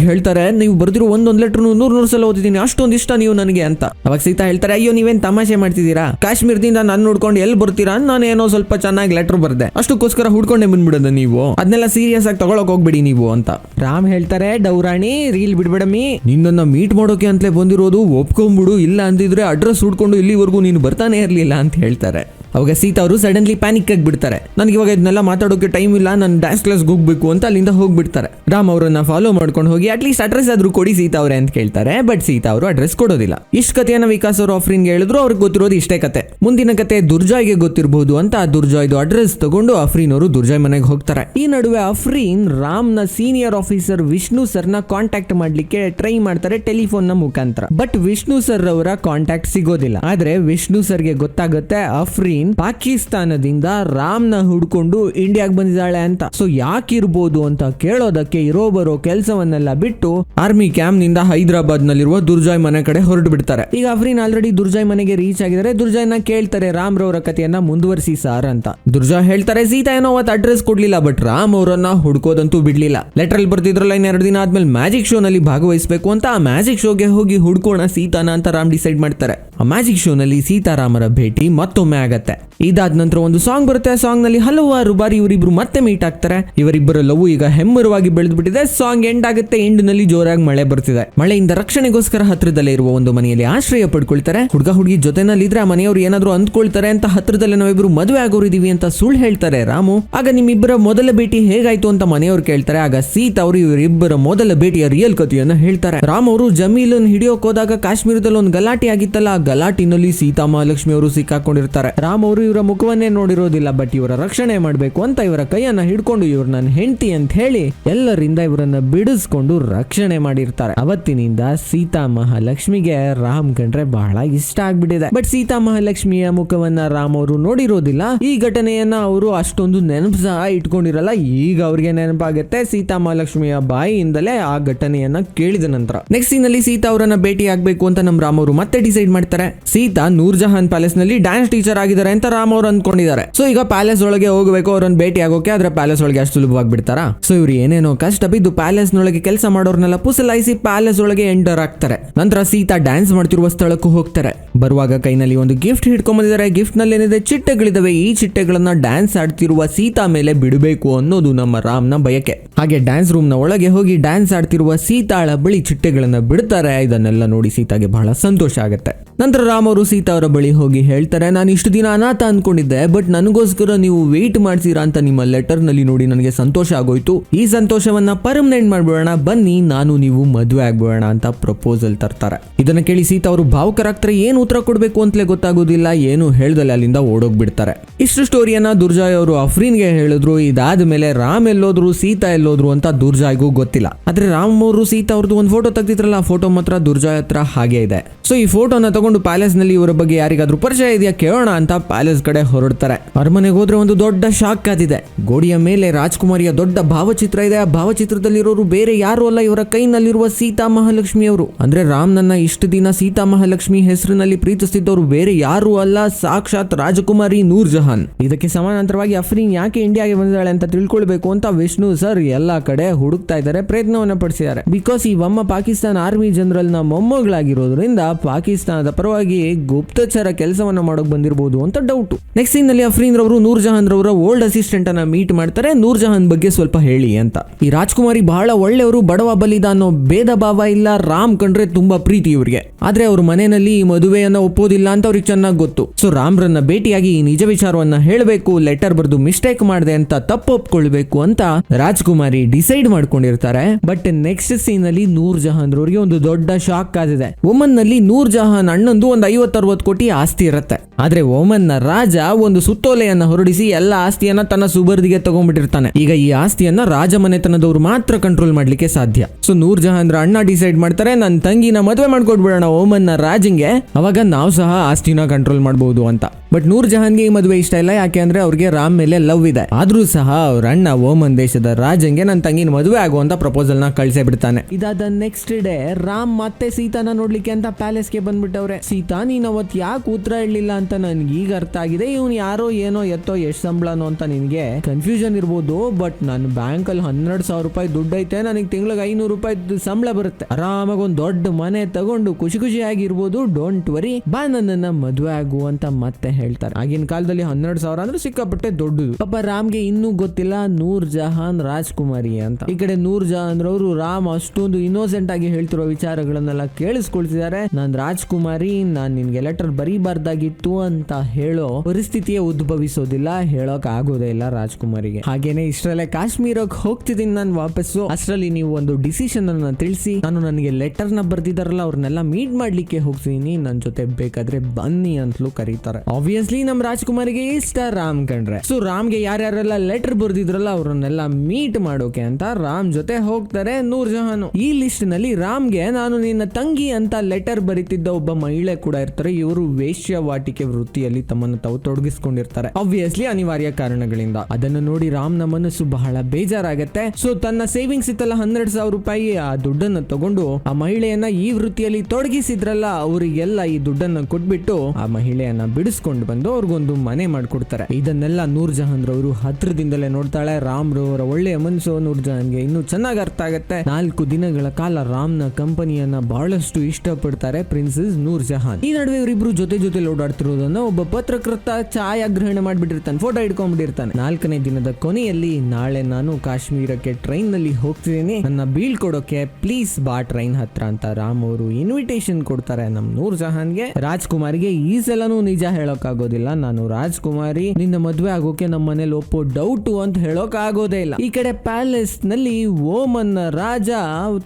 ಹೇಳ್ತಾರೆ, ನೀವು ಬರ್ದಿರೋ ಒಂದೊಂದ್ ಲೆಟರ್ ನೂರ್ ನೂರ್ ಸಲ ಓದಿದೀನಿ ಅಷ್ಟೊಂದ್ ಇಷ್ಟ ನೀವು ನನಗೆ ಅಂತ. ಅವಾಗ ಸೀತಾ ಹೇಳ್ತಾರೆ, ಅಯ್ಯೋ, ನೀವೇನ್ ತಮಾಷೆ ಮಾಡ್ತಿದ್ದೀರಾ? ಕಾಶ್ಮೀರದಿಂದ ನಾನು ನೋಡ್ಕೊಂಡು ಎಲ್ಲಿ ಬರ್ತೀರಾ? ನಾನು ಏನೋ ಸ್ವಲ್ಪ ಚೆನ್ನಾಗಿ ಲೆಟರ್ ಬರ್ದೆ. ಅಷ್ಟಕ್ಕೋಸ್ಕರ ಹುಡ್ಕೊಂಡೆ ಬಂದ್ಬಿಡೋದು ನೀವು. ಅದನ್ನೆಲ್ಲ ಸೀರಿಯಸ್ ಆಗಿ ತಗೊಳಕ್ ಹೋಗ್ಬೇಡಿ ನೀವು ಅಂತ. ರಾಮ್ ಹೇಳ್ತಾರೆ, ಡೌರಾಣಿ, ರೀಲ್ ಬಿಡ್ಬೇಡಮ್ಮಿ. ನಿನ್ನನ್ನ ಮೀಟ್ ಮಾಡೋಕೆ ಅಂತಲೇ ಬಂದಿರೋದು ಒಪ್ಕೊಂಬಿಡು, ಇಲ್ಲ ಅಂದಿದ್ರೆ ಅಡ್ರೆಸ್ ಹುಡ್ಕೊಂಡು ಇಲ್ಲಿವರೆಗೂ ನೀನು ಬರ್ತಾನೆ ಇರಲಿಲ್ಲ ಅಂತ ಹೇಳ್ತಾರೆ. ಅವಾಗ ಸೀತಾ ಅವರು ಸಡನ್ಲಿ ಪ್ಯಾನಿಕ್ ಆಗಿ ಬಿಡ್ತಾರೆ ನನಗೆ ಇವಾಗ ಇದನ್ನೆಲ್ಲ ಮಾತಾಡೋಕೆ ಟೈಮ್ ಇಲ್ಲ, ನಾನು ಡ್ಯಾನ್ಸ್ ಕ್ಲಾಸ್ಗೆ ಹೋಗ್ಬೇಕು ಅಂತ ಅಲ್ಲಿಂದ ಹೋಗ್ಬಿಡ್ತಾರೆ. ರಾಮ್ ಅವರನ್ನ ಫಾಲೋ ಮಾಡ್ಕೊಂಡು ಹೋಗಿ ಅಟ್ಲೀಸ್ಟ್ ಅಡ್ರೆಸ್ ಆದ್ರೂ ಕೊಡಿ ಸೀತಾ ಅವರೇ ಅಂತ ಕೇಳ್ತಾರೆ ಬಟ್ ಸೀತಾ ಅವರು ಅಡ್ರೆಸ್ ಕೊಡೋದಿಲ್ಲ. ಇಷ್ಟ ಕಥೆಯನ್ನ ವಿಕಾಸ್ ಅವರು ಆಫ್ರಿನ್ಗೆ ಹೇಳಿದ್ರು, ಅವ್ರಿಗೆ ಗೊತ್ತಿರೋದು ಇಷ್ಟೇ ಕತೆ. ಮುಂದಿನ ಕತೆ ದುರ್ಜಾಯ್ಗೆ ಗೊತ್ತಿರಬಹುದು ಅಂತ ದುರ್ಜಾಯ್ದು ಅಡ್ರೆಸ್ ತಗೊಂಡು ಅಫ್ರೀನ್ ಅವರು ದುರ್ಜಾಯ್ ಮನೆಗೆ ಹೋಗ್ತಾರೆ. ಈ ನಡುವೆ ಅಫ್ರೀನ್ ರಾಮ್ನ ಸೀನಿಯರ್ ಆಫೀಸರ್ ವಿಷ್ಣು ಸರ್ನ ಕಾಂಟ್ಯಾಕ್ಟ್ ಮಾಡ್ಲಿಕ್ಕೆ ಟ್ರೈ ಮಾಡ್ತಾರೆ ಟೆಲಿಫೋನ್ನ ಮುಖಾಂತರ. ಬಟ್ ವಿಷ್ಣು ಸರ್ ಅವರ ಕಾಂಟ್ಯಾಕ್ಟ್ ಸಿಗೋದಿಲ್ಲ. ಆದ್ರೆ ವಿಷ್ಣು ಸರ್ಗೆ ಗೊತ್ತಾಗುತ್ತೆ ಅಫ್ರೀನ್ ಪಾಕಿಸ್ತಾನದಿಂದ ರಾಮ್ನ ಹುಡ್ಕೊಂಡು ಇಂಡಿಯಾಗೆ ಬಂದಿದ್ದಾಳೆ ಅಂತ. ಸೊ ಯಾಕಿರ್ಬೋದು ಅಂತ ಕೇಳೋದಕ್ಕೆ ಇರೋ ಬರೋ ಕೆಲಸವನ್ನೆಲ್ಲ ಬಿಟ್ಟು ಆರ್ಮಿ ಕ್ಯಾಂಪ್ನಿಂದ ಹೈದರಾಬಾದ್ ನಲ್ಲಿರುವ ದುರ್ಜಾಯ್ ಮನೆ ಕಡೆ ಹೊರಟು ಬಿಡ್ತಾರೆ. ಈಗ ಅಫ್ರೀನ್ ಆಲ್ರೆಡಿ ದುರ್ಜಾಯ್ ಮನೆಗೆ ರೀಚ್ ಆಗಿದ್ದಾರೆ. ನ ಕೇಳ್ತಾರೆ ರಾಮ್ ರವರ ಕಥೆಯನ್ನ ಮುಂದುವರಿಸಿ ಸಾರ್ ಅಂತ. ದುರ್ಜಾಯ್ ಹೇಳ್ತಾರೆ, ಸೀತಾ ಏನೋ ಅವತ್ತು ಅಡ್ರೆಸ್ ಕೊಡ್ಲಿಲ್ಲ, ಬಟ್ ರಾಮ್ ಅವರನ್ನ ಹುಡ್ಕೋದಂತೂ ಬಿಡ್ಲಿಲ್ಲ. ಲೆಟರ್ ಅಲ್ಲಿ ಬರ್ತಿದ್ರಲ್ಲ ಎರಡು ದಿನ ಆದ್ಮೇಲೆ ಮ್ಯಾಜಿಕ್ ಶೋ ನಲ್ಲಿ ಭಾಗವಹಿಸಬೇಕು ಅಂತ ಆ ಮ್ಯಾಜಿಕ್ ಶೋಗೆ ಹೋಗಿ ಹುಡ್ಕೋಣ ಸೀತಾನ ಅಂತ ರಾಮ್ ಡಿಸೈಡ್ ಮಾಡ್ತಾರೆ. ಆ ಮ್ಯಾಜಿಕ್ ಶೋ ನಲ್ಲಿ ಸೀತಾರಾಮರ ಭೇಟಿ ಮತ್ತೊಮ್ಮೆ ಆಗತ್ತೆ. это. ಇದಾದ ನಂತರ ಒಂದು ಸಾಂಗ್ ಬರುತ್ತೆ. ಆ ಸಾಂಗ್ನಲ್ಲಿ ಹಲವಾರು ಬಾರಿ ಇವರಿಬ್ರು ಮತ್ತೆ ಮೀಟ್ ಆಗ್ತಾರೆ. ಇವರಿಬ್ಬರ ಲವ್ ಈಗ ಹೆಮ್ಮರವಾಗಿ ಬೆಳೆದ್ಬಿಟ್ಟಿದೆ. ಸಾಂಗ್ ಎಂಡ್ ಆಗುತ್ತೆ ಎಂಡ್ನಲ್ಲಿ ಜೋರಾಗಿ ಮಳೆ ಬರ್ತಿದೆ. ಮಳೆಯಿಂದ ರಕ್ಷಣೆಗೋಸ್ಕರ ಹತ್ರದಲ್ಲೇ ಇರುವ ಒಂದು ಮನೆಯಲ್ಲಿ ಆಶ್ರಯ ಪಡ್ಕೊಳ್ತಾರೆ. ಹುಡುಗ ಹುಡುಗಿ ಜೊತೆನಲ್ಲಿ ಇದ್ರೆ ಆ ಮನೆಯವರು ಏನಾದ್ರು ಅಂದ್ಕೊಳ್ತಾರೆ ಅಂತ ಹತ್ರದಲ್ಲೇ ನಾವಿಬ್ರು ಮದುವೆ ಆಗೋರಿದೀವಿ ಅಂತ ಸುಳ್ಳು ಹೇಳ್ತಾರೆ ರಾಮು. ಆಗ ನಿಮ್ಮಿಬ್ಬರ ಮೊದಲ ಭೇಟಿ ಹೇಗಾಯ್ತು ಅಂತ ಮನೆಯವರು ಕೇಳ್ತಾರೆ. ಆಗ ಸೀತಾ ಅವರು ಇವರಿಬ್ಬರ ಮೊದಲ ಭೇಟಿಯ ರಿಯಲ್ ಕಥೆಯನ್ನ ಹೇಳ್ತಾರೆ. ರಾಮ್ ಅವರು ಜಮೀಲನ್ ಹಿಡಿಯೋಕ್ ಹೋದಾಗ ಕಾಶ್ಮೀರದಲ್ಲಿ ಒಂದು ಗಲಾಟೆ ಆಗಿತ್ತಲ್ಲ, ಆ ಗಲಾಟಿನಲ್ಲಿ ಸೀತಾ ಮಹಾಲಕ್ಷ್ಮಿ ಅವರು ಸಿಕ್ಕಾಕೊಂಡಿರ್ತಾರೆ. ರಾಮ್ ಅವರು ಇವರ ಮುಖವನ್ನೇ ನೋಡಿರೋದಿಲ್ಲ ಬಟ್ ಇವರ ರಕ್ಷಣೆ ಮಾಡಬೇಕು ಅಂತ ಇವರ ಕೈಯನ್ನ ಹಿಡ್ಕೊಂಡು ಇವ್ರ ನನ್ನ ಹೆಂಡತಿ ಅಂತ ಹೇಳಿ ಎಲ್ಲರಿಂದ ಇವರನ್ನ ಬಿಡಿಸ್ಕೊಂಡು ರಕ್ಷಣೆ ಮಾಡಿರ್ತಾರೆ. ಅವತ್ತಿನಿಂದ ಸೀತಾ ಮಹಾಲಕ್ಷ್ಮಿಗೆ ರಾಮ್ ಕಂಡ್ರೆ ಬಹಳ ಇಷ್ಟ ಆಗ್ಬಿಟ್ಟಿದೆ. ಬಟ್ ಸೀತಾ ಮಹಾಲಕ್ಷ್ಮಿಯ ಮುಖವನ್ನ ರಾಮ್ ಅವರು ನೋಡಿರೋದಿಲ್ಲ. ಈ ಘಟನೆಯನ್ನ ಅವರು ಅಷ್ಟೊಂದು ನೆನಪು ಸಹ ಇಟ್ಕೊಂಡಿರಲ್ಲ, ಈಗ ಅವ್ರಿಗೆ ನೆನಪಾಗುತ್ತೆ ಸೀತಾ ಮಹಾಲಕ್ಷ್ಮಿಯ ಬಾಯಿಯಿಂದಲೇ ಆ ಘಟನೆಯನ್ನ ಕೇಳಿದ ನಂತರ. ನೆಕ್ಸ್ಟ್ ಸೀನ್ ಅಲ್ಲಿ ಸೀತಾ ಅವರನ್ನ ಭೇಟಿ ಆಗ್ಬೇಕು ಅಂತ ನಮ್ ರಾಮ್ ಅವರು ಮತ್ತೆ ಡಿಸೈಡ್ ಮಾಡ್ತಾರೆ. ಸೀತಾ ನೂರ್ ಜಹಾನ್ ಪ್ಯಾಲೇಸ್ನಲ್ಲಿ ಡ್ಯಾನ್ಸ್ ಟೀಚರ್ ಆಗಿದ್ದಾರೆ ಅಂತ ರಾಮ್ ಅವ್ರು ಅಂದ್ಕೊಂಡಿದ್ದಾರೆ ಸೊ ಈಗ ಪ್ಯಾಲೇಸ್ ಒಳಗೆ ಹೋಗಬೇಕು, ಅವ್ರನ್ನ ಭೇಟಿ ಆಗೋಕೆ, ಆದ್ರೆ ಪ್ಯಾಲೇಸ್ ಒಳಗೆ ಅಷ್ಟು ಸುಲಭವಾಗಿ ಬಿಡ್ತಾರಾ? ಸೊ ಇವ್ರು ಏನೇನೋ ಕಷ್ಟ ಬಿದ್ದು ಪ್ಯಾಲೇಸ್ ನೊಳಗೆ ಕೆಲಸ ಮಾಡೋರ್ನೆಲ್ಲ ಪುಸಲಾಯಿಸಿ ಪ್ಯಾಲೇಸ್ ಒಳಗೆ ಎಂಟರ್ ಆಗ್ತಾರೆ. ನಂತರ ಸೀತಾ ಡ್ಯಾನ್ಸ್ ಮಾಡ್ತಿರುವ ಸ್ಥಳಕ್ಕೂ ಹೋಗ್ತಾರೆ. ಬರುವಾಗ ಕೈನಲ್ಲಿ ಒಂದು ಗಿಫ್ಟ್ ಹಿಡ್ಕೊಂಬಂದಿದ್ದಾರೆ. ಗಿಫ್ಟ್ನಲ್ಲಿ ಏನಿದೆ? ಚಿಟ್ಟೆಗಳಿದಾವೆ. ಈ ಚಿಟ್ಟೆಗಳನ್ನ ಡ್ಯಾನ್ಸ್ ಆಡ್ತಿರುವ ಸೀತಾ ಮೇಲೆ ಬಿಡಬೇಕು ಅನ್ನೋದು ನಮ್ಮ ರಾಮ್ನ ಬಯಕೆ. ಹಾಗೆ ಡ್ಯಾನ್ಸ್ ರೂಮ್ನ ಒಳಗೆ ಹೋಗಿ ಡ್ಯಾನ್ಸ್ ಆಡ್ತಿರುವ ಸೀತಾಳ ಬಳಿ ಚಿಟ್ಟೆಗಳನ್ನ ಬಿಡ್ತಾರೆ. ಇದನ್ನೆಲ್ಲ ನೋಡಿ ಸೀತಾಗೆ ಬಹಳ ಸಂತೋಷ ಆಗುತ್ತೆ. ನಂತರ ರಾಮ್ ಅವರು ಸೀತಾ ಅವರ ಬಳಿ ಹೋಗಿ ಹೇಳ್ತಾರೆ, ನಾನು ಇಷ್ಟು ದಿನ ಅನಾಥ ಅಂದ್ಕೊಂಡಿದ್ದೆ ಬಟ್ ನನಗೋಸ್ಕರ ನೀವು ವೇಟ್ ಮಾಡ್ತೀರಾ ಅಂತ ನಿಮ್ಮ ಲೆಟರ್ನಲ್ಲಿ ನೋಡಿ ನನಗೆ ಸಂತೋಷ ಆಗೋಯ್ತು. ಈ ಸಂತೋಷವನ್ನ ಪರ್ಮನೆಂಟ್ ಮಾಡ್ಬಿಡೋಣ, ಬನ್ನಿ, ನಾನು ನೀವು ಮದುವೆ ಆಗ್ಬಿಡೋಣ ಅಂತ ಪ್ರಪೋಸಲ್ ತರ್ತಾರೆ. ಇದನ್ನ ಕೇಳಿ ಸೀತಾ ಅವರು ಭಾವುಕರಾಗ್ತಾರೆ ಏನು ಉತ್ತರ ಕೊಡಬೇಕು ಅಂತಲೇ ಗೊತ್ತಾಗೋದಿಲ್ಲ, ಏನು ಹೇಳ್ದಲ್ಲ ಅಲ್ಲಿಂದ ಓಡೋಗ್ಬಿಡ್ತಾರೆ. ಇಷ್ಟು ಸ್ಟೋರಿಯನ್ನ ದುರ್ಜಾಯ್ ಅವರು ಅಫ್ರೀನ್ಗೆ ಹೇಳಿದ್ರು ಇದಾದ ಮೇಲೆ ರಾಮ್ ಎಲ್ಲೋದ್ರು, ಸೀತಾ ಎಲ್ಲೋದ್ರು ಅಂತ ದುರ್ಜಾಯ್ಗೂ ಗೊತ್ತಿಲ್ಲ. ಆದ್ರೆ ರಾಮ್ ಅವರು ಸೀತಾ ಅವ್ರದ್ದು ಒಂದು ಫೋಟೋ ತೆಗ್ದಿದ್ರಲ್ಲ, ಆ ಫೋಟೋ ಮಾತ್ರ ದುರ್ಜಾಯ್ ಹತ್ರ ಹಾಗೆ ಇದೆ. ಸೊ ಈ ಫೋಟೋನ ಪ್ಯಾಲೇಸ್ನಲ್ಲಿ ಇವರ ಬಗ್ಗೆ ಯಾರಿಗಾದ್ರೂ ಪರಿಚಯ ಇದೆಯಾ ಕೇಳೋಣ ಅಂತ ಪ್ಯಾಲೇಸ್ ಕಡೆ ಹೊರಡ್ತಾರೆ. ಅರಮನೆಗೆ ಹೋದ್ರೆ ಒಂದು ದೊಡ್ಡ ಶಾಕ್ ಕಾದಿದೆ. ಗೋಡೆಯ ಮೇಲೆ ರಾಜ್ಕುಮಾರಿಯ ದೊಡ್ಡ ಭಾವಚಿತ್ರ ಇದೆ. ಆ ಭಾವಚಿತ್ರದಲ್ಲಿರೋರು ಬೇರೆ ಯಾರು ಅಲ್ಲ, ಇವರ ಕೈನಲ್ಲಿರುವ ಸೀತಾ ಮಹಾಲಕ್ಷ್ಮಿ ಅವರು. ಅಂದ್ರೆ ರಾಮ್ ನನ್ನ ಇಷ್ಟು ದಿನ ಸೀತಾ ಮಹಾಲಕ್ಷ್ಮಿ ಹೆಸರಿನಲ್ಲಿ ಪ್ರೀತಿಸುತ್ತಿದ್ದವರು ಬೇರೆ ಯಾರು ಅಲ್ಲ, ಸಾಕ್ಷಾತ್ ರಾಜಕುಮಾರಿ ನೂರ್ ಜಹಾನ್. ಇದಕ್ಕೆ ಸಮಾನಾಂತರವಾಗಿ ಅಫ್ರೀನ್ ಯಾಕೆ ಇಂಡಿಯಾಗೆ ಬಂದಿದ್ದಾಳೆ ಅಂತ ತಿಳ್ಕೊಳ್ಬೇಕು ಅಂತ ವಿಷ್ಣು ಸರ್ ಎಲ್ಲಾ ಕಡೆ ಹುಡುಕ್ತಾ ಇದ್ದಾರೆ, ಪ್ರಯತ್ನವನ್ನ ಪಡಿಸಿದ್ದಾರೆ. ಬಿಕಾಸ್ ಈ ಒಮ್ಮ ಪಾಕಿಸ್ತಾನ ಆರ್ಮಿ ಜನರಲ್ನ ಮೊಮ್ಮಗಳಾಗಿರೋದ್ರಿಂದ ಪಾಕಿಸ್ತಾನದ ಪರವಾಗಿ ಗುಪ್ತಚರ ಕೆಲಸವನ್ನ ಮಾಡೋಕೆ ಬಂದಿರಬಹುದು ಅಂತ ಡೌಟ್ ನೆಕ್ಸ್ಟ್ ಸೀನ್ನಲ್ಲಿ ಅಫ್ರೀನ್ ರವರು, ನೂರ್ ಜಹಾನ್ ರವರ ಓಲ್ಡ್ ಅಸಿಸ್ಟೆಂಟ್ ಅನ್ನ ಮೀಟ್ ಮಾಡ್ತಾರೆ. ನೂರ್ ಜಹಾನ್ ಬಗ್ಗೆ ಸ್ವಲ್ಪ ಹೇಳಿ ಅಂತ. ಈ ರಾಜ್ಕುಮಾರಿ ಬಹಳ ಒಳ್ಳೆಯವರು, ಬಡವ ಬಲಿದ ಅನ್ನೋ ಭೇದ ಭಾವ ಇಲ್ಲ. ರಾಮ್ ಕಂಡ್ರೆ ತುಂಬಾ ಪ್ರೀತಿ ಇವರಿಗೆ. ಆದ್ರೆ ಅವ್ರ ಮನೆಯಲ್ಲಿ ಈ ಮದುವೆಯನ್ನ ಒಪ್ಪೋದಿಲ್ಲ ಅಂತ ಅವ್ರಿಗೆ ಚೆನ್ನಾಗಿ ಗೊತ್ತು. ಸೊ ರಾಮ್ರನ್ನ ಭೇಟಿಯಾಗಿ ಈ ನಿಜ ವಿಚಾರವನ್ನ ಹೇಳಬೇಕು ಲೆಟರ್ ಬರೆದು ಮಿಸ್ಟೇಕ್ ಮಾಡಿದೆ ಅಂತ ತಪ್ಪು ಒಪ್ಕೊಳ್ಬೇಕು ಅಂತ ರಾಜ್ಕುಮಾರಿ ಡಿಸೈಡ್ ಮಾಡ್ಕೊಂಡಿರ್ತಾರೆ. ಬಟ್ ನೆಕ್ಸ್ಟ್ ಸೀನ್ ಅಲ್ಲಿ ನೂರ್ ಜಹಾನ್ ರವರಿಗೆ ಒಂದು ದೊಡ್ಡ ಶಾಕ್ ಆದಿದೆ ಒಮನ್ನಲ್ಲಿ ನೂರ್ ಜಹಾನ್ ಅಣ್ಣಂದು ಒಂದು ಐವತ್ತರವತ್ತು ಕೋಟಿ ಆಸ್ತಿ ಇರುತ್ತೆ. ಆದ್ರೆ ಓಮನ್ನ ರಾಜ ಒಂದು ಸುತ್ತೋಲೆಯನ್ನ ಹೊರಡಿಸಿ ಎಲ್ಲ ಆಸ್ತಿಯನ್ನ ತನ್ನ ಸುಬರ್ದಿಗೆ ತಗೊಂಡ್ಬಿಟ್ಟಿರ್ತಾನೆ. ಈಗ ಈ ಆಸ್ತಿಯನ್ನ ರಾಜ ಮನೆತನದವರು ಮಾತ್ರ ಕಂಟ್ರೋಲ್ ಮಾಡ್ಲಿಕ್ಕೆ ಸಾಧ್ಯ. ಸೊ ನೂರ್ ಜಹಾನ್ ರ ಅಣ್ಣ ಡಿಸೈಡ್ ಮಾಡ್ತಾರೆ ನನ್ನ ತಂಗಿನ ಮದುವೆ ಓಮನ್ನ ರಾಜಂಗೆ. ಅವಾಗ ನಾವು ಸಹ ಆಸ್ತಿನ ಕಂಟ್ರೋಲ್ ಮಾಡಬಹುದು ಅಂತ. ಬಟ್ ನೂರ್ ಜಹಾನ್ಗೆ ಈ ಮದುವೆ ಇಷ್ಟ ಇಲ್ಲ, ಯಾಕೆ ಅಂದ್ರೆ ಅವ್ರಿಗೆ ರಾಮ್ ಮೇಲೆ ಲವ್ ಇದೆ. ಆದ್ರೂ ಸಹ ಅವ್ರ ಅಣ್ಣ ಓಮನ್ ದೇಶದ ರಾಜಂಗೆ ನನ್ನ ತಂಗಿನ ಮದುವೆ ಆಗುವಂತ ಪ್ರಪೋಸಲ್ನ ಕಳ್ಸೇ ಬಿಡ್ತಾನೆ. ಇದಾದ ನೆಕ್ಸ್ಟ್ ಡೇ ರಾಮ್ ಮತ್ತೆ ಸೀತಾನ ನೋಡ್ಲಿಕ್ಕೆ ಅಂತ ಪ್ಯಾಲೇಸ್ಗೆ ಬಂದ್ಬಿಟ್ಟವ್ರೆ. ಸೀತಾ, ನೀನ್ ಅವತ್ ಯಾಕೆ ಉತ್ತರ ಹೇಳಲಿಲ್ಲ ಅಂತ ನನ್ಗೆ ಈಗ ಅರ್ಥ ಆಗಿದೆ. ಇವ್ನು ಯಾರೋ ಏನೋ ಎತ್ತೋ ಎಷ್ಟ್ ಸಂಬಳನೋ ಅಂತ ನಿನ್ಗೆ ಕನ್ಫ್ಯೂಷನ್ ಇರ್ಬೋದು ಬಟ್ ನನ್ನ ಬ್ಯಾಂಕ್ ಅಲ್ಲಿ ಹನ್ನೆರಡು ಸಾವಿರ ರೂಪಾಯಿ ದುಡ್ಡು ಐತೆ. ನನಗೆ ತಿಂಗಳಿಗೆ ಐನೂರು ರೂಪಾಯಿ ಸಂಬಳ ಬರುತ್ತೆ. ಆರಾಮಾಗಿ ಒಂದ್ ದೊಡ್ಡ ಮನೆ ತಗೊಂಡು ಖುಷಿ ಖುಷಿಯಾಗಿರ್ಬೋದು ಡೋಂಟ್ ವರಿ ಬಾ ನನ್ನನ್ನ ಮದುವೆ ಆಗು ಅಂತ ಮತ್ತೆ ಹೇಳ್ತಾರೆ. ಆಗಿನ ಕಾಲದಲ್ಲಿ ಹನ್ನೆರಡು ಸಾವಿರ ಅಂದ್ರೆ ಸಿಕ್ಕಾಪಟ್ಟೆ ದೊಡ್ಡದು. ಪಾಪ ರಾಮ್ಗೆ ಇನ್ನೂ ಗೊತ್ತಿಲ್ಲ, ನೂರ್ ಜಹಾನ್ ರಾಜ್ಕುಮಾರಿ ಅಂತ. ಈ ಕಡೆ ನೂರ್ ಜಹಾನ್ ರವರು ರಾಮ್ ಅಷ್ಟೊಂದು ಇನ್ನೋಸೆಂಟ್ ಆಗಿ ಹೇಳ್ತಿರೋ ವಿಚಾರಗಳನ್ನೆಲ್ಲ ಕೇಳಿಸ್ಕೊಳ್ತಿದ್ದಾರೆ. ನಾನ್ ರಾಜ್ಕುಮಾರಿ ನಾನ್ ನಿನ್ಗೆ ಲೆಟರ್ ಬರೀಬಾರ್ದಾಗಿತ್ತು ಅಂತ ಹೇಳೋ ಪರಿಸ್ಥಿತಿಯೇ ಉದ್ಭವಿಸೋದಿಲ್ಲ. ಹೇಳೋಕ್ ಆಗೋದೇ ಇಲ್ಲ ರಾಜ್ಕುಮಾರಿಗೆ. ಹಾಗೇನೆ ಇಷ್ಟರಲ್ಲೇ ಕಾಶ್ಮೀರಕ್ಕೆ ಹೋಗ್ತಿದ್ದೀನಿ ನಾನು ವಾಪಸ್ಸು. ಅಷ್ಟರಲ್ಲಿ ನೀವು ಒಂದು ಡಿಸಿಷನ್ ಅನ್ನ ತಿಳಿಸಿ. ನಾನು ನನಗೆ ಲೆಟರ್ನ ಬರ್ದಿದಾರಲ್ಲ, ಅವ್ರನ್ನೆಲ್ಲ ಮೀಟ್ ಮಾಡ್ಲಿಕ್ಕೆ ಹೋಗ್ತೀನಿ. ನನ್ನ ಜೊತೆ ಬೇಕಾದ್ರೆ ಬನ್ನಿ ಅಂತಲೂ ಕರೀತಾರೆ. ಆಬ್ವಿಯಸ್ಲಿ ನಮ್ ರಾಜ್ಕುಮಾರಿಗೆ ಇಷ್ಟ ರಾಮ್ ಕಂಡ್ರೆ ಸೊ ರಾಮ್ಗೆ ಯಾರ್ಯಾರೆಲ್ಲ ಲೆಟರ್ ಬರ್ದಿದ್ರಲ್ಲ, ಅವ್ರನ್ನೆಲ್ಲ ಮೀಟ್ ಮಾಡೋಕೆ ಅಂತ ರಾಮ್ ಜೊತೆ ಹೋಗ್ತಾರೆ ನೂರ್ ಜಹಾನು ಈ ಲಿಸ್ಟ್ನಲ್ಲಿ ರಾಮ್ಗೆ ನಾನು ನಿನ್ನ ತಂಗಿ ಅಂತ ಲೆಟರ್ ಬರೀತಿದ್ದ ಒಬ್ಬ ಮಹಿಳೆ ಕೂಡ ಇರ್ತಾರೆ. ಇವರು ವೇಶ್ಯವಾಟಿಕೆ ವೃತ್ತಿಯಲ್ಲಿ ತಮ್ಮನ್ನು ತಾವು ತೊಡಗಿಸ್ಕೊಂಡಿರ್ತಾರೆ. ಆಬ್ವಿಯಸ್ಲಿ ಅನಿವಾರ್ಯ ಕಾರಣಗಳಿಂದ. ಅದನ್ನು ನೋಡಿ ರಾಮ್ನ ಮನಸ್ಸು ಬಹಳ ಬೇಜಾರಾಗತ್ತೆ. ಸೊ ತನ್ನ ಸೇವಿಂಗ್ಸ್ ಇತ್ತಲ್ಲ ಹನ್ನೆರಡು ಸಾವಿರ ರೂಪಾಯಿ, ಆ ದುಡ್ಡನ್ನು ತಗೊಂಡು ಆ ಮಹಿಳೆಯನ್ನ ಈ ವೃತ್ತಿಯಲ್ಲಿ ತೊಡಗಿಸಿದ್ರಲ್ಲ, ಅವರಿಗೆಲ್ಲ ಈ ದುಡ್ಡನ್ನ ಕೊಟ್ಬಿಟ್ಟು ಆ ಮಹಿಳೆಯನ್ನ ಬಿಡಿಸ್ಕೊಂಡು ಬಂದು ಅವ್ರಿಗೊಂದು ಮನೆ ಮಾಡ್ಕೊಡ್ತಾರೆ. ಇದನ್ನೆಲ್ಲ ನೂರ್ ಜಹಾನ್ ರವರು ಹತ್ರದಿಂದಲೇ ನೋಡ್ತಾಳೆ. ರಾಮ್ ರವರ ಒಳ್ಳೆಯ ಮನಸ್ಸು ನೂರ್ ಜಹಾನ್ಗೆ ಇನ್ನು ಚೆನ್ನಾಗಿ ಅರ್ಥ ಆಗತ್ತೆ. ನಾಲ್ಕು ದಿನಗಳ ಕಾಲ ರಾಮ್ನ ಕಂಪನಿಯನ್ನ ಬಹಳಷ್ಟು ಇಷ್ಟಪಡ್ತಾರೆ. ಪ್ರಿನ್ಸಸ್ ನೂರ್ ಜಹಾನ್. ಈ ನಡುವೆ ಇವರಿಬ್ರು ಜೊತೆ ಜೊತೆ ಓಡಾಡ್ತಿರೋದನ್ನ ಒಬ್ಬ ಪತ್ರಕರ್ತ ಛಾಯಾಗ್ರಹಣ ಮಾಡ್ಬಿಟ್ಟಿರ್ತಾನೆ ಫೋಟೋ ಇಟ್ಕೊಂಡ್ಬಿಟ್ಟಿರ್ತಾನೆ ನಾಲ್ಕನೇ ದಿನದ ಕೊನೆಯಲ್ಲಿ ನಾಳೆ ನಾನು ಕಾಶ್ಮೀರಕ್ಕೆ ಟ್ರೈನ್ನಲ್ಲಿ ಹೋಗ್ತಿದ್ದೀನಿ. ನನ್ನ ಬೀಳ್ಕೊಡೋಕೆ ಪ್ಲೀಸ್ ಬಾ ಟ್ರೈನ್ ಹತ್ರ ಅಂತ ರಾಮ್ ಅವರು ಇನ್ವಿಟೇಷನ್ ಕೊಡ್ತಾರೆ ನಮ್ ನೂರ್ ಜಹಾನ್ಗೆ. ರಾಜ್ಕುಮಾರಿಗೆ ಈ ಸಲನೂ ನಿಜ ಹೇಳೋಕ್ ಆಗೋದಿಲ್ಲ ನಾನು ರಾಜ್ಕುಮಾರಿ, ನಿನ್ನ ಮದ್ವೆ ಆಗೋಕೆ ನಮ್ಮ ಮನೇಲಿ ಒಪ್ಪೋ ಡೌಟ್ ಅಂತ ಹೇಳೋಕ್ ಆಗೋದೇ ಇಲ್ಲ. ಈ ಕಡೆ ಪ್ಯಾಲೇಸ್ನಲ್ಲಿ ಓಮನ್ ರಾಜ